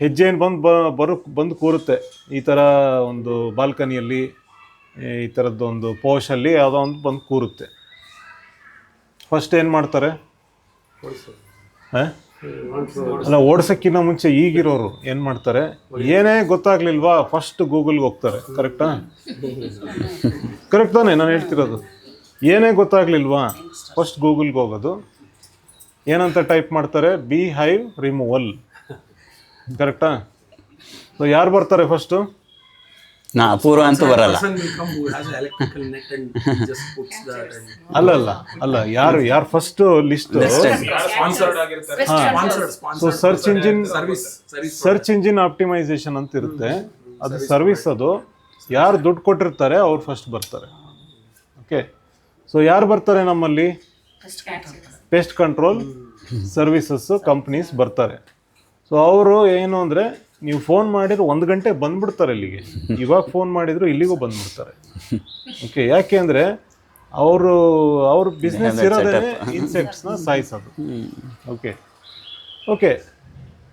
ಹೆಜ್ಜೆ ಏನು ಬಂದು ಬ ಬರೋ ಬಂದು ಕೂರುತ್ತೆ. ಈ ಥರ ಒಂದು ಬಾಲ್ಕನಿಯಲ್ಲಿ ಈ ಥರದ್ದೊಂದು ಪೋಷಲ್ಲಿ ಯಾವುದೋ ಒಂದು ಬಂದು ಕೂರುತ್ತೆ. ಫಸ್ಟ್ ಏನು ಮಾಡ್ತಾರೆ? ಆ? ಅಲ್ಲ ಓಡಿಸೋಕ್ಕಿಂತ ಮುಂಚೆ ಈಗಿರೋರು ಏನು ಮಾಡ್ತಾರೆ? ಏನೇ ಗೊತ್ತಾಗ್ಲಿಲ್ವಾ ಫಸ್ಟ್ ಗೂಗಲ್ಗೆ ಹೋಗ್ತಾರೆ. ಕರೆಕ್ಟಾ ಕರೆಕ್ಟ್ ತಾನೇ? ನಾನು ಹೇಳ್ತಿರೋದು. ಏನೇ ಗೊತ್ತಾಗ್ಲಿಲ್ವಾ ಫಸ್ಟ್ ಗೂಗಲ್ಗೆ ಹೋಗೋದು. ಏನಂತ ಟೈಪ್ ಮಾಡ್ತಾರೆ? ಬಿ ಹೈವ್ ರಿಮೂವಲ್ ಕರೆಕ್ಟಾ ಸೊ ಯಾರು ಬರ್ತಾರೆ ಫಸ್ಟು ನಾ ಅಪೂರ್ವ ಅಂತ ಬರಲ್ಲ. ಅಲ್ಲ ಅಲ್ಲ ಅಲ್ಲ ಯಾರು ಯಾರು first list so search engine search engine optimisation ಅಂತ ಇರುತ್ತೆ. ಅದು ಸರ್ವಿಸ್ ಅದು. ಯಾರು ದುಡ್ಡು ಕೊಟ್ಟಿರ್ತಾರೆ ಅವ್ರು ಫಸ್ಟ್ ಬರ್ತಾರೆ. ಓಕೆ ಸೊ ಯಾರು ಬರ್ತಾರೆ ನಮ್ಮಲ್ಲಿ? ಪೆಸ್ಟ್ ಕಂಟ್ರೋಲ್ ಸರ್ವಿಸಸ್ಸು ಕಂಪ್ನೀಸ್ ಬರ್ತಾರೆ. ಸೊ ಅವರು ಏನು ಅಂದರೆ ನೀವು ಫೋನ್ ಮಾಡಿದ್ರೆ ಒಂದು ಗಂಟೆ ಬಂದ್ಬಿಡ್ತಾರೆ ಇಲ್ಲಿಗೆ. ಇವಾಗ ಫೋನ್ ಮಾಡಿದ್ರು ಇಲ್ಲಿಗೂ ಬಂದ್ಬಿಡ್ತಾರೆ. ಓಕೆ ಯಾಕೆ ಅಂದರೆ ಅವರು ಅವ್ರ ಬಿಸ್ನೆಸ್ ಇರೋದೇ ಇನ್ಸೆಕ್ಟ್ಸ್ನ ಸಾಯಿಸೋದು. ಓಕೆ ಓಕೆ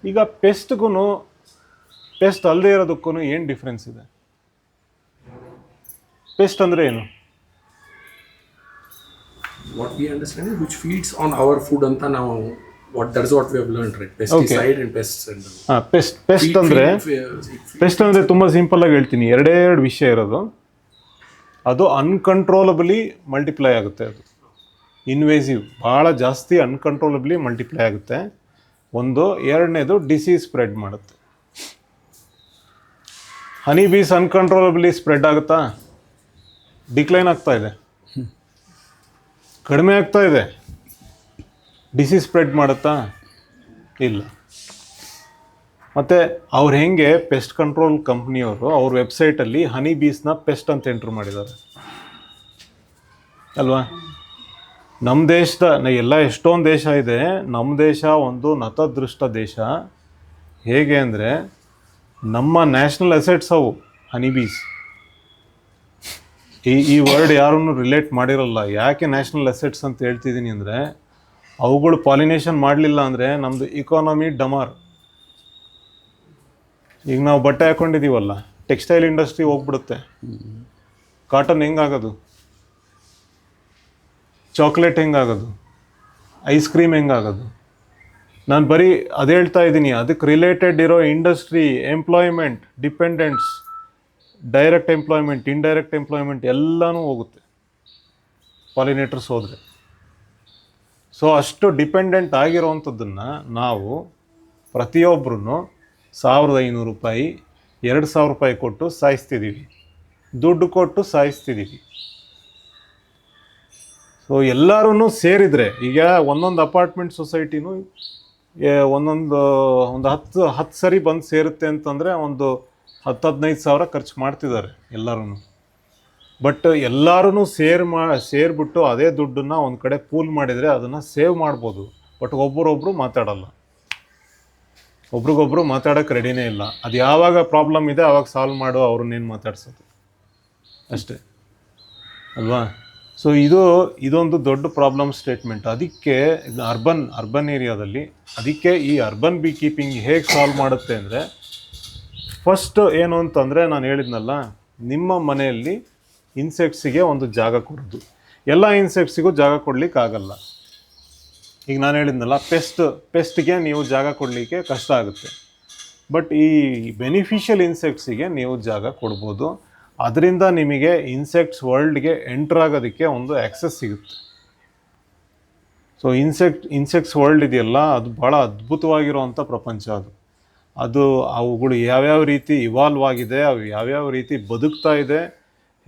ಈಗ ಪೆಸ್ಟ್ಗೂ ಪೆಸ್ಟ್ ಅಲ್ಲದೆ ಇರೋದಕ್ಕೂ ಏನು ಡಿಫ್ರೆನ್ಸ್ ಇದೆ? ಪೆಸ್ಟ್ ಅಂದರೆ ಏನು? What we understand which feeds on our food ಅಂತ anta now. What that's what we have learned, right? Pesticide and pests and all. ಹಾಂ ಪೆಸ್ಟ್ ಪೆಸ್ಟ್ ಅಂದರೆ ಪೆಸ್ಟ್ ಅಂದರೆ ತುಂಬ ಸಿಂಪಲ್ ಆಗಿ ಹೇಳ್ತೀನಿ. ಎರಡೇ ಎರಡು ವಿಷಯ ಇರೋದು. ಅದು ಅನ್ಕಂಟ್ರೋಲಬಲಿ ಮಲ್ಟಿಪ್ಲೈ ಆಗುತ್ತೆ ಅದು. ಇನ್ವೇಸಿವ್ ಭಾಳ ಜಾಸ್ತಿ ಅನ್ಕಂಟ್ರೋಲಬಲಿ ಮಲ್ಟಿಪ್ಲೈ ಆಗುತ್ತೆ. ಒಂದು ಎರಡನೇದು ಡಿಸೀಸ್ ಸ್ಪ್ರೆಡ್ ಮಾಡುತ್ತೆ. ಹನಿ ಬೀಸ್ ಅನ್ಕಂಟ್ರೋಲಬಲಿ ಸ್ಪ್ರೆಡ್ ಆಗುತ್ತಾ? ಡಿಕ್ಲೈನ್ ಆಗ್ತಾ ಇದೆ. ಕಡಿಮೆ ಆಗ್ತಾ ಇದೆ. ಡಿಸೀಸ್ ಸ್ಪ್ರೆಡ್ ಮಾಡುತ್ತಾ? ಇಲ್ಲ. ಮತ್ತು ಅವ್ರು ಹೆಂಗೆ ಪೆಸ್ಟ್ ಕಂಟ್ರೋಲ್ ಕಂಪ್ನಿಯವರು ಅವ್ರ ವೆಬ್ಸೈಟಲ್ಲಿ ಹನಿ ಬೀಸ್ನ ಪೆಸ್ಟ್ ಅಂತ ಎಂಟ್ರ್ ಮಾಡಿದ್ದಾರೆ. ಅಲ್ವಾ? ನಮ್ಮ ದೇಶದ ಎಲ್ಲ ಎಷ್ಟೊಂದು ದೇಶ ಇದೆ ನಮ್ಮ ದೇಶ ಒಂದು ನತದೃಷ್ಟ ದೇಶ. ಹೇಗೆ ಅಂದರೆ, ನಮ್ಮ ನ್ಯಾಷನಲ್ ಅಸೆಟ್ಸ್ ಅವು ಹನಿ ಬೀಸ್ ಈ ಈ ವರ್ಡ್ ಯಾರನ್ನು ರಿಲೇಟ್ ಮಾಡಿರಲ್ಲ. ಯಾಕೆ ನ್ಯಾಷನಲ್ ಅಸೆಟ್ಸ್ ಅಂತ ಹೇಳ್ತಿದ್ದೀನಿ ಅಂದರೆ ಅವುಗಳು ಪಾಲಿನೇಷನ್ ಮಾಡಲಿಲ್ಲ ಅಂದರೆ ನಮ್ಮದು ಇಕಾನಮಿ ಡಮಾರ್. ಈಗ ನಾವು ಬಟ್ಟೆ ಹಾಕೊಂಡಿದ್ದೀವಲ್ಲ ಟೆಕ್ಸ್ಟೈಲ್ ಇಂಡಸ್ಟ್ರಿ ಹೋಗ್ಬಿಡುತ್ತೆ. ಕಾಟನ್ ಹೆಂಗಾಗೋದು? ಚಾಕ್ಲೇಟ್ ಹೆಂಗಾಗೋದು? ಐಸ್ ಕ್ರೀಮ್ ಹೆಂಗಾಗೋದು? ನಾನು ಬರೀ ಅದು ಹೇಳ್ತಾ ಇದ್ದೀನಿ ಅದಕ್ಕೆ ರಿಲೇಟೆಡ್ ಇರೋ industry employment dependents direct employment indirect employment ಎಲ್ಲನೂ ಹೋಗುತ್ತೆ. ಪಾಲಿನೇಟರ್ಸ್ ಹೋದರೆ. ಸೊ ಅಷ್ಟು ಡಿಪೆಂಡೆಂಟ್ ಆಗಿರೋವಂಥದ್ದನ್ನು ನಾವು ಪ್ರತಿಯೊಬ್ಬರೂ ಸಾವಿರದ ಐನೂರು ರೂಪಾಯಿ, ಎರಡು ಸಾವಿರ ರೂಪಾಯಿ ಕೊಟ್ಟು ಸಾಯಿಸ್ತಿದ್ದೀವಿ ದುಡ್ಡು ಕೊಟ್ಟು ಸಾಯಿಸ್ತಿದ್ದೀವಿ ಸೊ ಎಲ್ಲರೂ ಸೇರಿದರೆ, ಈಗ ಒಂದೊಂದು ಅಪಾರ್ಟ್ಮೆಂಟ್ ಸೊಸೈಟಿನೂ ಒಂದೊಂದು, ಒಂದು ಹತ್ತು ಹತ್ತು ಸರಿ ಬಂದು ಸೇರುತ್ತೆ ಅಂತಂದರೆ ಒಂದು ಹತ್ತು, ಹದಿನೈದು ಸಾವಿರ ಖರ್ಚು ಮಾಡ್ತಿದ್ದಾರೆ ಎಲ್ಲರೂ ಬಟ್ ಎಲ್ಲರೂ ಸೇರ್ ಮಾ, ಸೇರಿಬಿಟ್ಟು ಅದೇ ದುಡ್ಡನ್ನು ಒಂದು ಕಡೆ ಪೂಲ್ ಮಾಡಿದರೆ ಅದನ್ನು ಸೇವ್ ಮಾಡ್ಬೋದು. ಬಟ್ ಒಬ್ಬರೊಬ್ಬರು ಮಾತಾಡಲ್ಲ. ಒಬ್ರಿಗೊಬ್ರು ಮಾತಾಡೋಕ್ಕೆ ರೆಡಿನೇ ಇಲ್ಲ. ಅದು ಯಾವಾಗ ಪ್ರಾಬ್ಲಮ್ ಇದೆ ಆವಾಗ ಸಾಲ್ವ್ ಮಾಡು ಅವ್ರನ್ನೇನು ಮಾತಾಡ್ಸೋದು. ಅಷ್ಟೇ. ಅಲ್ವಾ? ಸೊ ಇದು, ಇದೊಂದು ದೊಡ್ಡ ಪ್ರಾಬ್ಲಮ್ ಸ್ಟೇಟ್ಮೆಂಟ್ ಅದಕ್ಕೆ ಅರ್ಬನ್ ಅರ್ಬನ್ ಏರಿಯಾದಲ್ಲಿ ಅದಕ್ಕೆ ಈ ಅರ್ಬನ್ ಬಿ ಕೀಪಿಂಗ್ ಹೇಗೆ ಸಾಲ್ವ್ ಮಾಡುತ್ತೆ ಅಂದರೆ ಫಸ್ಟ್ ಏನು ಅಂತಂದರೆ ನಾನು ಹೇಳಿದ್ನಲ್ಲ, ನಿಮ್ಮ ಮನೆಯಲ್ಲಿ ಇನ್ಸೆಕ್ಟ್ಸಿಗೆ ಒಂದು ಜಾಗ ಕೊಡೋದು. ಎಲ್ಲ ಇನ್ಸೆಕ್ಟ್ಸಿಗೂ ಜಾಗ ಕೊಡಲಿಕ್ಕೆ ಆಗಲ್ಲ ಈಗ ನಾನು ಹೇಳಿದ್ನಲ್ಲ ಪೆಸ್ಟ್ ಪೆಸ್ಟ್ಗೆ ನೀವು ಜಾಗ ಕೊಡಲಿಕ್ಕೆ ಕಷ್ಟ ಆಗುತ್ತೆ. ಬಟ್ ಈ ಬೆನಿಫಿಷಿಯಲ್ ಇನ್ಸೆಕ್ಟ್ಸಿಗೆ ನೀವು ಜಾಗ ಕೊಡ್ಬೋದು. ಅದರಿಂದ ನಿಮಗೆ ಇನ್ಸೆಕ್ಟ್ಸ್ ವರ್ಲ್ಡ್ಗೆ ಎಂಟ್ರ್ ಆಗೋದಕ್ಕೆ ಒಂದು ಆ್ಯಕ್ಸಸ್ ಸಿಗುತ್ತೆ. ಸೊ ಇನ್ಸೆಕ್ಟ್ ಇನ್ಸೆಕ್ಟ್ಸ್ ವರ್ಲ್ಡ್ ಇದೆಯಲ್ಲ, ಅದು ಭಾಳ ಅದ್ಭುತವಾಗಿರುವಂಥ ಪ್ರಪಂಚ ಅದು. ಅದು ಅವುಗಳು ಯಾವ್ಯಾವ ರೀತಿ ಇವಾಲ್ವ್ ಆಗಿದೆ, ಅವು ಯಾವ್ಯಾವ ರೀತಿ ಬದುಕ್ತಾ ಇದೆ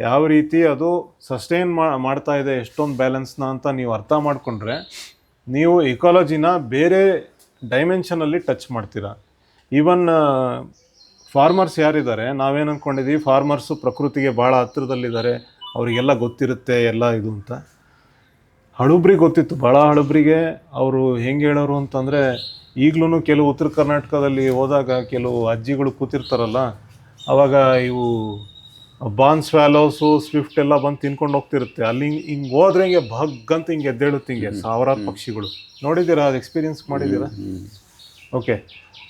ಯಾವ ರೀತಿ ಅದು ಸಸ್ಟೈನ್ ಮಾಡ್ತಾ ಇದೆ, ಎಷ್ಟೊಂದು ಬ್ಯಾಲೆನ್ಸ್ನ ಅಂತ ನೀವು ಅರ್ಥ ಮಾಡಿಕೊಂಡ್ರೆ ನೀವು ಇಕಾಲಜಿನ ಬೇರೆ ಡೈಮೆನ್ಷನಲ್ಲಿ ಟಚ್ ಮಾಡ್ತೀರಾ. ಈವನ್ ಫಾರ್ಮರ್ಸ್ ಯಾರಿದ್ದಾರೆ, ನಾವೇನು ಅಂದ್ಕೊಂಡಿದ್ದೀವಿ ಫಾರ್ಮರ್ಸು ಪ್ರಕೃತಿಗೆ ಭಾಳ ಹತ್ತಿರದಲ್ಲಿದ್ದಾರೆ, ಅವರಿಗೆಲ್ಲ ಗೊತ್ತಿರುತ್ತೆ, ಎಲ್ಲ ಇದು ಅಂತ. ಹಳುಬ್ರಿಗೆ ಗೊತ್ತಿತ್ತು ಭಾಳ ಹಳುಬ್ರಿಗೆ ಅವರು ಹೆಂಗೆ ಹೇಳೋರು ಅಂತಂದರೆ ಈಗಲೂ ಕೆಲವು ಉತ್ತರ ಕರ್ನಾಟಕದಲ್ಲಿ ಹೋದಾಗ ಕೆಲವು ಅಜ್ಜಿಗಳು ಕೂತಿರ್ತಾರಲ್ಲ ಆವಾಗ ಇವು ಬಾನ್ ಸ್ವ್ಯಾಲೋಸು ಸ್ವಿಫ್ಟ್ ಎಲ್ಲ ಬಂದು ತಿನ್ಕೊಂಡು ಹೋಗ್ತಿರುತ್ತೆ. ಅಲ್ಲಿ ಹಿಂಗೆ ಹಿಂಗೆ ಹೋದ್ರೆ ಹಿಂಗೆ ಭಗ್ ಅಂತ ಹಿಂಗೆ ಎದ್ದೇಳುತ್ತೆ ಹಿಂಗೆ ಸಾವಿರಾರು ಪಕ್ಷಿಗಳು. ನೋಡಿದ್ದೀರಾ ಅದು ಎಕ್ಸ್ಪೀರಿಯನ್ಸ್ ಮಾಡಿದ್ದೀರಾ? ಓಕೆ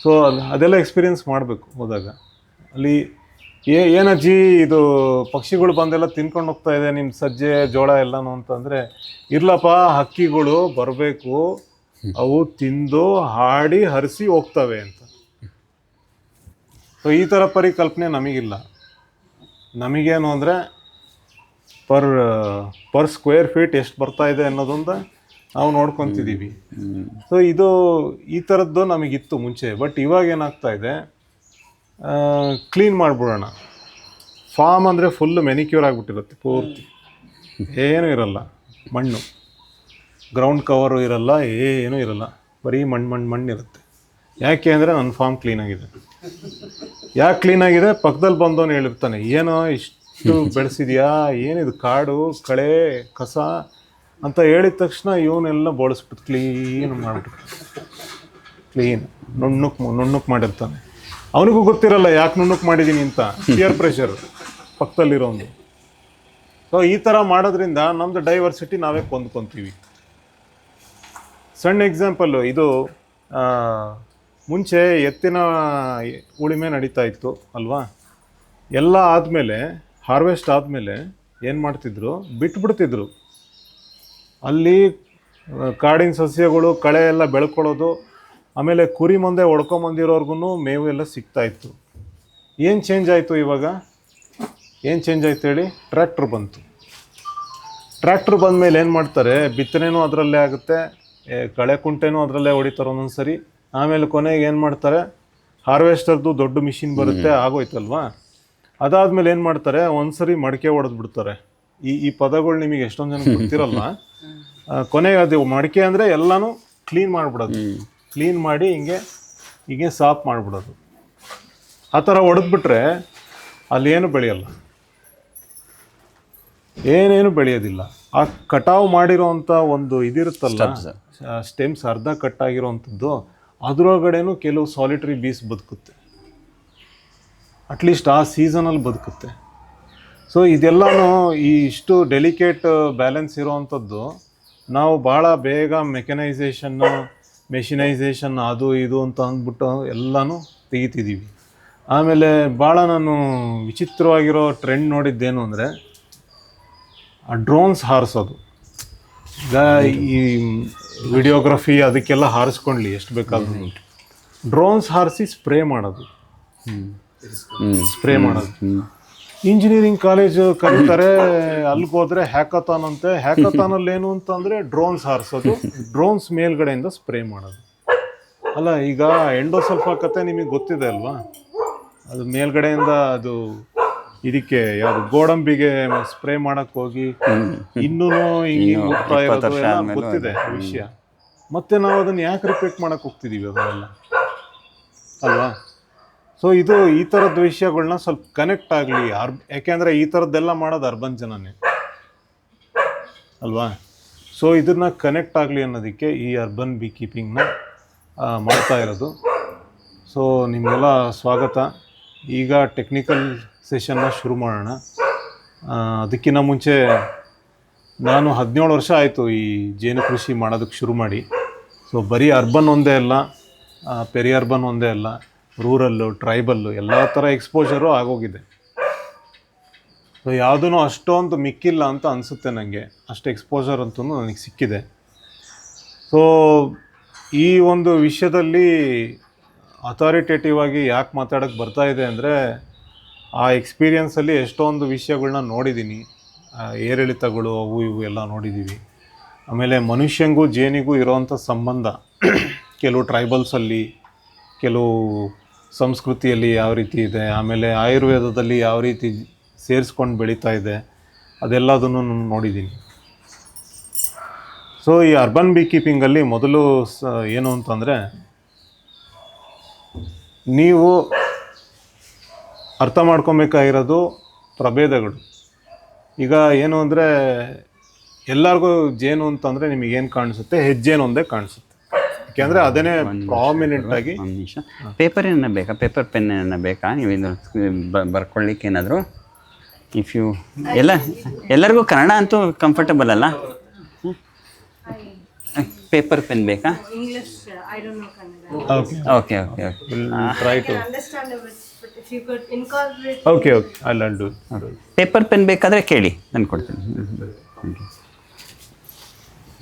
ಸೊ ಅದೆಲ್ಲ ಎಕ್ಸ್ಪೀರಿಯನ್ಸ್ ಮಾಡಬೇಕು ಹೋದಾಗ. ಅಲ್ಲಿ ಏ ಏನಜ್ಜಿ ಇದು ಪಕ್ಷಿಗಳು ಬಂದೆಲ್ಲ ತಿನ್ಕೊಂಡು ಹೋಗ್ತಾ ಇದೆ ನಿಮ್ಮ ಸಜ್ಜೆ ಜೋಳ ಎಲ್ಲನೂ ಅಂತಂದರೆ ಇರ್ಲಪ್ಪ ಹಕ್ಕಿಗಳು ಬರಬೇಕು ಅವು ತಿಂದು ಹಾಡಿ ಹರಿಸಿ ಹೋಗ್ತವೆ ಅಂತ. ಸೊ ಈ ಥರ ಪರಿಕಲ್ಪನೆ ನಮಗಿಲ್ಲ. ನಮಗೇನು ಅಂದರೆ ಪರ್ ಪರ್ ಸ್ಕ್ವೇರ್ ಫೀಟ್ ಎಷ್ಟು ಬರ್ತಾ ಇದೆ ಅನ್ನೋದೊಂದು ನಾವು ನೋಡ್ಕೊತಿದ್ದೀವಿ ಸೊ ಇದು ಈ ಥರದ್ದು ನಮಗಿತ್ತು ಮುಂಚೆ. ಬಟ್ ಇವಾಗ ಏನಾಗ್ತಾ ಇದೆ ಕ್ಲೀನ್ ಮಾಡಿಬಿಡೋಣ. ಫಾರ್ಮ್ ಅಂದರೆ ಫುಲ್ ಮೆನಿಕ್ಯೂರ್ ಆಗಿಬಿಟ್ಟಿರುತ್ತೆ ಪೂರ್ತಿ. ಏನೂ ಇರಲ್ಲ, ಮಣ್ಣು. ಗ್ರೌಂಡ್ ಕವರು ಇರಲ್ಲ, ಏನೂ ಇರಲ್ಲ. ಬರೀ ಮಣ್ಣು ಮಣ್ಣು ಮಣ್ಣು ಇರುತ್ತೆ ಯಾಕೆ ಅಂದರೆ ನನ್ನ ಫಾರ್ಮ್ ಕ್ಲೀನಾಗಿದೆ ಯಾಕೆ ಕ್ಲೀನಾಗಿದೆ ಪಕ್ಕದಲ್ಲಿ ಬಂದವನು ಹೇಳಿರ್ತಾನೆ ಏನೋ ಇಷ್ಟು ಬೆಳೆಸಿದ್ಯಾ? ಏನಿದು? ಕಾಡು ಕಳೆ ಕಸ? ಅಂತ ಹೇಳಿದ ತಕ್ಷಣ ಇವನ್ನೆಲ್ಲ ಬೋಳಿಸ್ಬಿಟ್ಟು ಕ್ಲೀನ್ ಮಾಡಿಬಿಟ್ಟು ಕ್ಲೀನ್ ನುಣ್ಣುಕ್ ನುಣ್ಣುಕ್ ಮಾಡಿರ್ತಾನೆ. ಅವನಿಗೂ ಗೊತ್ತಿರಲ್ಲ ಯಾಕೆ ನುಣ್ಣುಕ್ ಮಾಡಿದ್ದೀನಿ ಅಂತ? ಪಿಯರ್ ಪ್ರೆಷರ್ ಪಕ್ಕದಲ್ಲಿರೋನು ಸೊ ಈ ಥರ ಮಾಡೋದ್ರಿಂದ ನಮ್ಮದು ಡೈವರ್ಸಿಟಿ ನಾವೇ ಕೊಂದ್ಕೊತೀವಿ ಸಣ್ಣ ಎಕ್ಸಾಂಪಲ್ಲು ಇದು ಮುಂಚೆ ಎತ್ತಿನ ಉಳಿಮೆ ನಡೀತಾ ಇತ್ತು, ಅಲ್ವಾ? ಎಲ್ಲ ಆದಮೇಲೆ ಹಾರ್ವೆಸ್ಟ್ ಆದಮೇಲೆ ಏನು ಮಾಡ್ತಿದ್ರು? ಬಿಟ್ಬಿಡ್ತಿದ್ರು. ಅಲ್ಲಿ ಕಾಡಿನ ಸಸ್ಯಗಳು, ಕಳೆ ಎಲ್ಲ ಬೆಳ್ಕೊಳ್ಳೋದು, ಆಮೇಲೆ ಕುರಿ ಮುಂದೆ ಹೊಡ್ಕೊಂಬಂದಿರೋರ್ಗು ಮೇವು ಎಲ್ಲ ಸಿಗ್ತಾ ಇತ್ತು. ಏನು ಚೇಂಜ್ ಆಯಿತು ಇವಾಗ? ಏನು ಚೇಂಜ್ ಆಯ್ತು ಹೇಳಿ? ಟ್ರ್ಯಾಕ್ಟ್ರ್ ಬಂತು. ಟ್ರ್ಯಾಕ್ಟ್ರ್ ಬಂದಮೇಲೆ ಏನು ಮಾಡ್ತಾರೆ? ಬಿತ್ತನೆನೂ ಅದರಲ್ಲೇ ಆಗುತ್ತೆ ಕಳೆ ಕುಂಟೆನೂ ಅದರಲ್ಲೇ ಹೊಡಿತಾರೆ ಒಂದೊಂದು ಸರಿ ಆಮೇಲೆ ಕೊನೆಗೆ ಏನು ಮಾಡ್ತಾರೆ? ಹಾರ್ವೆಸ್ಟರ್ದು ದೊಡ್ಡ ಮಿಷಿನ್ ಬರುತ್ತೆ ಆಗೋಯ್ತಲ್ವಾ? ಅದಾದ್ಮೇಲೆ ಏನು ಮಾಡ್ತಾರೆ? ಒಂದ್ಸರಿ ಮಡಿಕೆ ಹೊಡೆದು ಬಿಡ್ತಾರೆ. ಈ ಈ ಪದಗಳು ನಿಮಗೆ ಎಷ್ಟೊಂದು ಜನ ಗೊತ್ತಿರಲ್ಲ. ಕೊನೆಗೆ ಅದು ಮಡಿಕೆ ಅಂದರೆ ಎಲ್ಲನೂ ಕ್ಲೀನ್ ಮಾಡಿಬಿಡೋದು. ಕ್ಲೀನ್ ಮಾಡಿ ಹಿಂಗೆ ಹೀಗೆ ಸಾಫ್ ಮಾಡಿಬಿಡೋದು. ಆ ಥರ ಹೊಡೆದ್ಬಿಟ್ರೆ ಅಲ್ಲೇನು ಬೆಳೆಯಲ್ಲ. ಏನೇನು ಬೆಳೆಯೋದಿಲ್ಲ. ಆ ಕಟಾವು ಮಾಡಿರೋವಂಥ ಒಂದು ಇದಿರುತ್ತಲ್ಲ ಸ್ಟೆಮ್ಸ್ ಅರ್ಧ ಕಟ್ ಆಗಿರೋವಂಥದ್ದು ಅದರೊಳಗಡೆನೂ ಕೆಲವು ಸಾಲಿಟರಿ ಬೀಸ್ ಬದುಕುತ್ತೆ. ಅಟ್ಲೀಸ್ಟ್ ಆ ಸೀಸನಲ್ಲಿ ಬದುಕುತ್ತೆ. ಸೊ ಇದೆಲ್ಲನೂ ಈ ಇಷ್ಟು ಡೆಲಿಕೇಟ್ ಬ್ಯಾಲೆನ್ಸ್ ಇರೋವಂಥದ್ದು ನಾವು ಭಾಳ ಬೇಗ ಮೆಕನೈಸೇಷನ್ನು ಮೆಷಿನೈಸೇಷನ್ ಅದು ಇದು ಅಂತ ಅಂದ್ಬಿಟ್ಟು ಎಲ್ಲನೂ ತೆಗಿತಿದ್ದೀವಿ ಆಮೇಲೆ ಭಾಳ ನಾನು ವಿಚಿತ್ರವಾಗಿರೋ ಟ್ರೆಂಡ್ ನೋಡಿದ್ದೇನು ಅಂದರೆ, ಆ ಡ್ರೋನ್ಸ್ ಹಾರಿಸೋದು. ಈಗ ಈ ವಿಡಿಯೋಗ್ರಫಿ ಅದಕ್ಕೆಲ್ಲ ಹಾರಿಸ್ಕೊಳ್ಳಿ ಎಷ್ಟು ಬೇಕಾದ್ರೂ. ಡ್ರೋನ್ಸ್ ಹಾರಿಸಿ ಸ್ಪ್ರೇ ಮಾಡೋದು. ಸ್ಪ್ರೇ ಮಾಡೋದು. ಇಂಜಿನಿಯರಿಂಗ್ ಕಾಲೇಜ್ ಕರೀತಾರೆ, ಅಲ್ಲಿಗೆ ಹೋದ್ರೆ ಹ್ಯಾಕಥಾನ್ ಅಂತೆ. ಹ್ಯಾಕಥಾನಲ್ಲಿ ಏನು ಅಂತಂದ್ರೆ ಡ್ರೋನ್ಸ್ ಹಾರಿಸೋದು. ಡ್ರೋನ್ಸ್ ಮೇಲ್ಗಡೆಯಿಂದ ಸ್ಪ್ರೇ ಮಾಡೋದು. ಅಲ್ಲ, ಈಗ ಎಂಡೋಸಲ್ಫಾ ಕತೆ ನಿಮಗೆ ಗೊತ್ತಿದೆ ಅಲ್ವಾ? ಅದು ಮೇಲ್ಗಡೆಯಿಂದ ಅದು ಇದಕ್ಕೆ ಯಾವ್ದು ಗೋಡಂಬಿಗೆ ಸ್ಪ್ರೇ ಮಾಡಕ್ ಹೋಗಿ ಇನ್ನೂ ಹಿಂಗೆ ಮುಟ್ತಾ ಇರೋದು ಎಲ್ಲ ಗೊತ್ತಿದೆ ವಿಷಯ. ಮತ್ತೆ ನಾವು ಅದನ್ನ ಯಾಕೆ ರಿಪೀಟ್ ಮಾಡಕ್ ಹೋಗ್ತಿದೀವಿ ಅದನ್ನೆಲ್ಲ? ಅಲ್ವಾ? ಸೊ ಇದು ಈ ಥರದ ವಿಷಯಗಳನ್ನ ಸ್ವಲ್ಪ ಕನೆಕ್ಟ್ ಆಗಲಿ. ಅರ್ ಯಾಕೆಂದರೆ ಈ ಥರದ್ದೆಲ್ಲ ಮಾಡೋದು ಅರ್ಬನ್ ಜನನೇ. ಅಲ್ವಾ? ಸೊ ಇದನ್ನ ಕನೆಕ್ಟ್ ಆಗಲಿ ಅನ್ನೋದಕ್ಕೆ ಈ ಅರ್ಬನ್ ಬಿ ಕೀಪಿಂಗ್ನ ಮಾಡ್ತಾ ಇರೋದು. ಸೊ ನಿಮ್ಗೆಲ್ಲ ಸ್ವಾಗತ. ಈಗ ಟೆಕ್ನಿಕಲ್ ಸೆಷನ್ನ ಶುರು ಮಾಡೋಣ. ಅದಕ್ಕಿಂತ ಮುಂಚೆ ನಾನು ಹದಿನೇಳು ವರ್ಷ ಆಯಿತು ಈ ಜೇನು ಕೃಷಿ ಮಾಡೋದಕ್ಕೆ ಶುರು ಮಾಡಿ. ಸೊ ಬರೀ ಅರ್ಬನ್ ಒಂದೇ ಅಲ್ಲ ಪೆರಿ ಅರ್ಬನ್ ಒಂದೇ ಅಲ್ಲ ರೂರಲ್ಲು ಟ್ರೈಬಲ್ಲು ಎಲ್ಲ ಥರ ಎಕ್ಸ್ಪೋಜರು ಆಗೋಗಿದೆ. ಸೊ ಯಾವುದೂ ಅಷ್ಟೊಂದು ಮಿಕ್ಕಿಲ್ಲ ಅಂತ ಅನಿಸುತ್ತೆ ನನಗೆ ಅಷ್ಟು ಎಕ್ಸ್ಪೋಜರ್ ಅಂತೂ ನನಗೆ ಸಿಕ್ಕಿದೆ. ಸೊ ಈ ಒಂದು ವಿಷಯದಲ್ಲಿ ಅಥಾರಿಟೇಟಿವ್ ಆಗಿ ಯಾಕೆ ಮಾತಾಡೋಕ್ಕೆ ಬರ್ತಾ ಇದೆ ಅಂದರೆ, ಆ ಎಕ್ಸ್ಪೀರಿಯನ್ಸಲ್ಲಿ ಎಷ್ಟೊಂದು ವಿಷಯಗಳನ್ನ ನೋಡಿದ್ದೀನಿ ಏರಿಳಿತಗಳು, ಅವು ಇವು ಎಲ್ಲ ನೋಡಿದ್ದೀವಿ ಆಮೇಲೆ ಮನುಷ್ಯಂಗೂ ಜೇನಿಗೂ ಇರೋವಂಥ ಸಂಬಂಧ, ಕೆಲವು ಟ್ರೈಬಲ್ಸಲ್ಲಿ ಕೆಲವು ಸಂಸ್ಕೃತಿಯಲ್ಲಿ ಯಾವ ರೀತಿ ಇದೆ, ಆಮೇಲೆ ಆಯುರ್ವೇದದಲ್ಲಿ ಯಾವ ರೀತಿ ಸೇರಿಸ್ಕೊಂಡು ಬೆಳೀತಾ ಇದೆ, ಅದೆಲ್ಲದನ್ನು ನಾನು ನೋಡಿದ್ದೀನಿ ಸೊ ಈ ಅರ್ಬನ್ ಬೀ ಕೀಪಿಂಗಲ್ಲಿ ಮೊದಲು ಸ, ಏನು ಅಂತಂದರೆ ನೀವು ಅರ್ಥ ಮಾಡ್ಕೊಬೇಕಾಗಿರೋದು ಪ್ರಭೇದಗಳು. ಈಗ ಏನು ಅಂದರೆ ಎಲ್ಲರಿಗೂ ಜೇನು ಅಂತಂದರೆ ನಿಮಗೆ ಏನು ಕಾಣಿಸುತ್ತೆ? ಹೆಜ್ಜೇನು ಒಂದೇ ಕಾಣಿಸುತ್ತೆ. ಯಾಕೆಂದರೆ ಅದನ್ನೇ ಪ್ರಾಮಿನೆಂಟ್ ಆಗಿ ಒಂದು ನಿಮಿಷ. ಪೇಪರ್ ಏನ ಬೇಕಾ? ಪೇಪರ್ ಪೆನ್ ಏನ ಬೇಕಾ? ನೀವು ಇದು ಬರ್ಕೊಳ್ಳಿಕ್ಕೆ ಏನಾದರೂ? ಇಫ್ ಯು ಎಲ್ಲ ಎಲ್ಲರಿಗೂ ಕನ್ನಡ ಅಂತೂ ಕಂಫರ್ಟಬಲ್ ಅಲ್ಲ? ಪೇಪರ್ ಪೆನ್ ಬೇಕಾ? English, uh, I don't know Kannada. Okay okay okay okay try I to can understand a bit, but if you could incorporate okay okay I'll do paper pen ಬೇಕಾದರೆ ಕೇಳಿ ನಾನು ಕೊಡ್ತೀನಿ.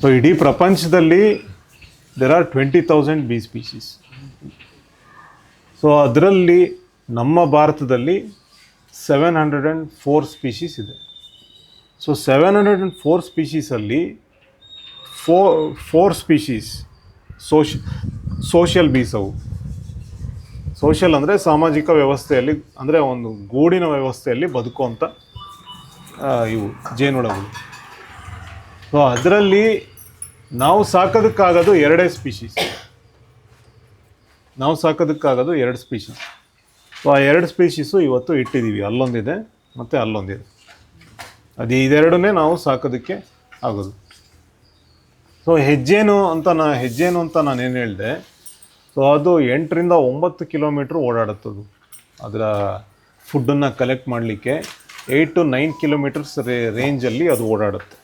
So ಇಡೀ ಪ್ರಪಂಚದಲ್ಲಿ there are twenty thousand bee species so ಅದರಲ್ಲಿ ನಮ್ಮ ಭಾರತದಲ್ಲಿ seven hundred and four species ಇದೆ. So seven hundred and four ಸ್ಪೀಶೀಸಲ್ಲಿ flow four species ಸೋಶ್ ಸೋಷಿಯಲ್ ಬೀಸ್ ಅವು. ಸೋಷಿಯಲ್ ಅಂದರೆ ಸಾಮಾಜಿಕ ವ್ಯವಸ್ಥೆಯಲ್ಲಿ, ಅಂದರೆ ಒಂದು ಗೂಡಿನ ವ್ಯವಸ್ಥೆಯಲ್ಲಿ ಬದುಕುವಂಥ ಇವು ಜೇನುಳಗಳು ಸೊ ಅದರಲ್ಲಿ ನಾವು ಸಾಕೋದಕ್ಕಾಗೋದು ಎರಡೇ ಸ್ಪೀಶೀಸ್ ನಾವು ಸಾಕೋದಕ್ಕಾಗೋದು ಎರಡು ಸ್ಪೀಶೀಸ್ ಸೊ ಆ ಎರಡು ಸ್ಪೀಶೀಸು ಇವತ್ತು ಇಟ್ಟಿದ್ದೀವಿ ಅಲ್ಲೊಂದಿದೆ, ಮತ್ತು ಅಲ್ಲೊಂದಿದೆ. ಅದು, ಇದೆರಡನ್ನೇ ನಾವು ಸಾಕೋದಕ್ಕೆ ಆಗೋದು. ಸೊ ಹೆಜ್ಜೇನು ಅಂತ ನಾ ಹೆಜ್ಜೇನು ಅಂತ ನಾನು ಏನು ಹೇಳಿದೆ ಸೊ ಅದು ಎಂಟರಿಂದ ಒಂಬತ್ತು ಕಿಲೋಮೀಟ್ರ್ ಓಡಾಡುತ್ತದು. ಅದರ ಫುಡ್ಡನ್ನು ಕಲೆಕ್ಟ್ ಮಾಡಲಿಕ್ಕೆ ಏಯ್ಟ್ ಟು ನೈನ್ ಕಿಲೋಮೀಟರ್ಸ್ ರೇ ರೇಂಜಲ್ಲಿ ಅದು ಓಡಾಡುತ್ತೆ.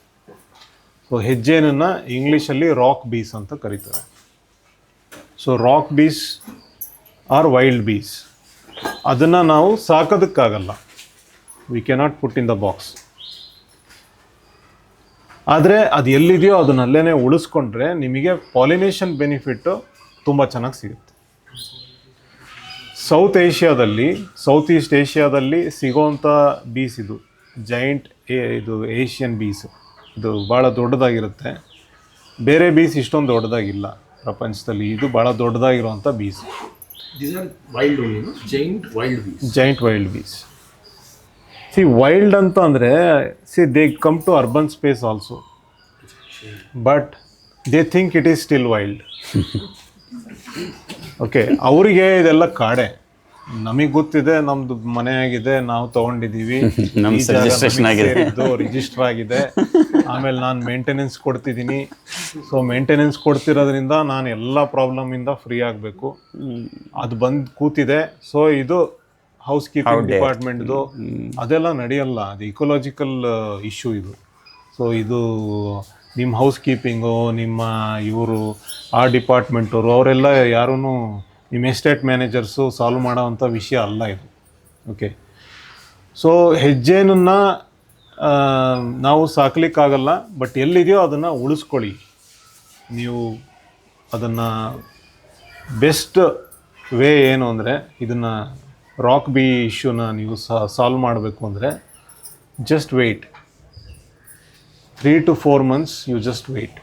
ಸೊ ಹೆಜ್ಜೇನನ್ನು ಇಂಗ್ಲೀಷಲ್ಲಿ ರಾಕ್ ಬೀಸ್ ಅಂತ ಕರೀತಾರೆ. So rock bees are wild bees ಅದನ್ನು ನಾವು ಸಾಕೋದಕ್ಕಾಗಲ್ಲ. We cannot put in the box ಆದರೆ ಅದು ಎಲ್ಲಿದೆಯೋ ಅದನ್ನ ಅಲ್ಲೇ ಉಳಿಸ್ಕೊಂಡ್ರೆ ನಿಮಗೆ ಪಾಲಿನೇಷನ್ ಬೆನಿಫಿಟ್ಟು ತುಂಬ ಚೆನ್ನಾಗಿ ಸಿಗುತ್ತೆ. ಸೌತ್ ಏಷ್ಯಾದಲ್ಲಿ ಸೌತ್ ಈಸ್ಟ್ ಏಷ್ಯಾದಲ್ಲಿ ಸಿಗೋವಂಥ ಬೀಸ್ ಇದು ಜೈಂಟ್ ಇದು ಏಷ್ಯನ್ ಬೀಸು ಇದು ಭಾಳ ದೊಡ್ಡದಾಗಿರುತ್ತೆ. ಬೇರೆ ಬೀಸ್ ಇಷ್ಟೊಂದು ದೊಡ್ಡದಾಗಿಲ್ಲ ಪ್ರಪಂಚದಲ್ಲಿ ಇದು ಭಾಳ ದೊಡ್ಡದಾಗಿರುವಂಥ bees. Giant wild bees see wild ಅಂತ ಅಂದರೆ see they come to urban space also but they think it is still wild okay ಅವರಿಗೆ ಇದೆಲ್ಲ ಕಾಡೆ. ನಮಗೆ ಗೊತ್ತಿದೆ ನಮ್ದು ಮನೆ ಆಗಿದೆ ನಾವು ತಗೊಂಡಿದ್ದೀವಿ. ರಿಜಿಸ್ಟರ್ ಆಗಿದೆ. ಆಮೇಲೆ ನಾನು ಮೇಂಟೆನೆನ್ಸ್ ಕೊಡ್ತಿದ್ದೀನಿ ಸೊ ಮೇಂಟೆನೆನ್ಸ್ ಕೊಡ್ತಿರೋದ್ರಿಂದ ನಾನು ಎಲ್ಲ ಪ್ರಾಬ್ಲಮಿಂದ ಫ್ರೀ ಆಗಬೇಕು. ಅದು ಬಂದು ಕೂತಿದೆ. ಸೊ ಇದು ಹೌಸ್ ಕೀಪಿಂಗ್ ಡಿಪಾರ್ಟ್ಮೆಂಟ್ದು ಅದೆಲ್ಲ ನಡೆಯಲ್ಲ. ಅದು ಇಕೋಲಾಜಿಕಲ್ ಇಶ್ಯೂ ಇದು. ಸೊ ಇದು ನಿಮ್ಮ ಹೌಸ್ ಕೀಪಿಂಗು ನಿಮ್ಮ ಇವರು ಆ ಡಿಪಾರ್ಟ್ಮೆಂಟವರು ಅವರೆಲ್ಲ ಯಾರೂ ನಿಮ್ಮ ಎಸ್ಟೇಟ್ ಮ್ಯಾನೇಜರ್ಸು ಸಾಲ್ವ್ ಮಾಡೋವಂಥ ವಿಷಯ ಅಲ್ಲ ಇದು. ಓಕೆ ಸೊ ಹೆಜ್ಜೆನನ್ನು ನಾವು ಸಾಕ್ಲಿಕ್ಕಾಗಲ್ಲ ಬಟ್ ಎಲ್ಲಿದೆಯೋ ಅದನ್ನು ಉಳಿಸ್ಕೊಳ್ಳಿ. ನೀವು ಅದನ್ನು ಬೆಸ್ಟ್ ವೇ ಏನು ಅಂದರೆ ಇದನ್ನು ರಾಕ್ ಬಿ ಇಶ್ಯೂನ ನೀವು ಸಾಲ್ವ್ ಮಾಡಬೇಕು ಅಂದರೆ just wait three to four months you just wait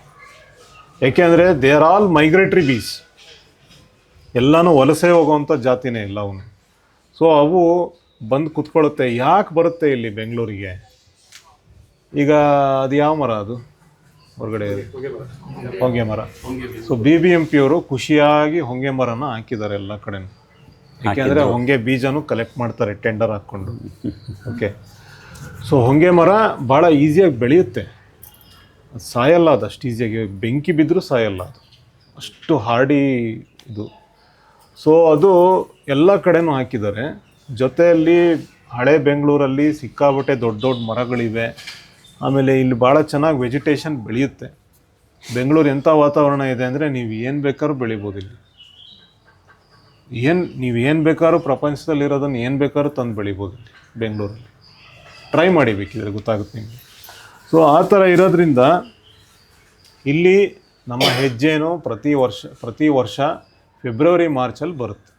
ಏಕೆಂದರೆ they are all migratory bees ಎಲ್ಲನೂ ವಲಸೆ ಹೋಗೋವಂಥ ಜಾತಿನೇ ಇಲ್ಲ ಅವನು. ಸೊ ಅವು ಬಂದು ಕುತ್ಕೊಳ್ಳುತ್ತೆ, ಯಾಕೆ ಬರುತ್ತೆ ಇಲ್ಲಿ ಬೆಂಗಳೂರಿಗೆ? ಈಗ ಅದು ಯಾವ ಮರ ಅದು? ಹೊರಗಡೆ ಹೊಂಗೆ ಮರ. ಸೊ ಬಿ ಬಿ ಎಂ ಪಿಯವರು ಖುಷಿಯಾಗಿ ಹೊಂಗೆ ಮರನ ಹಾಕಿದ್ದಾರೆ ಎಲ್ಲ ಕಡೆನೂ. ಯಾಕೆಂದರೆ ಹೊಂಗೆ ಬೀಜನೂ ಕಲೆಕ್ಟ್ ಮಾಡ್ತಾರೆ ಟೆಂಡರ್ ಹಾಕ್ಕೊಂಡು. ಓಕೆ ಸೊ ಹೊಂಗೆ ಮರ ಭಾಳ ಈಸಿಯಾಗಿ ಬೆಳೆಯುತ್ತೆ. ಸಾಯಲ್ಲ ಅದು, ಅಷ್ಟು ಈಸಿಯಾಗಿ ಬೆಂಕಿ ಬಿದ್ದರೂ ಸಾಯಲ್ಲ ಅದು. ಅಷ್ಟು ಹಾರ್ಡಿ ಇದು. ಸೊ ಅದು ಎಲ್ಲ ಕಡೆನೂ ಹಾಕಿದ್ದಾರೆ. ಜೊತೆಯಲ್ಲಿ ಹಳೆ ಬೆಂಗಳೂರಲ್ಲಿ ಸಿಕ್ಕಾಬಟ್ಟೆ ದೊಡ್ಡ ದೊಡ್ಡ ಮರಗಳಿವೆ. ಆಮೇಲೆ ಇಲ್ಲಿ ಭಾಳ ಚೆನ್ನಾಗಿ ವೆಜಿಟೇಷನ್ ಬೆಳೆಯುತ್ತೆ. ಬೆಂಗಳೂರು ಎಂಥ ವಾತಾವರಣ ಇದೆ ಅಂದರೆ ನೀವು ಏನು ಬೇಕಾದ್ರೂ ಬೆಳಿಬೋದು ಇಲ್ಲಿ. ಏನು, ನೀವು ಏನು ಬೇಕಾದ್ರೂ ಪ್ರಪಂಚದಲ್ಲಿರೋದನ್ನು ಏನು ಬೇಕಾದ್ರೂ ತಂದು ಬೆಳಿಬೋದು ಬೆಂಗಳೂರಲ್ಲಿ. ಟ್ರೈ ಮಾಡಿ ಬೇಕಿದ್ರೆ, ಗೊತ್ತಾಗುತ್ತೆ ನಿಮಗೆ. ಸೊ ಆ ಥರ ಇರೋದ್ರಿಂದ ಇಲ್ಲಿ ನಮ್ಮ ಹೆಜ್ಜೆನೂ ಪ್ರತಿ ವರ್ಷ ಪ್ರತಿ ವರ್ಷ ಫೆಬ್ರವರಿ ಮಾರ್ಚಲ್ಲಿ ಬರುತ್ತೆ.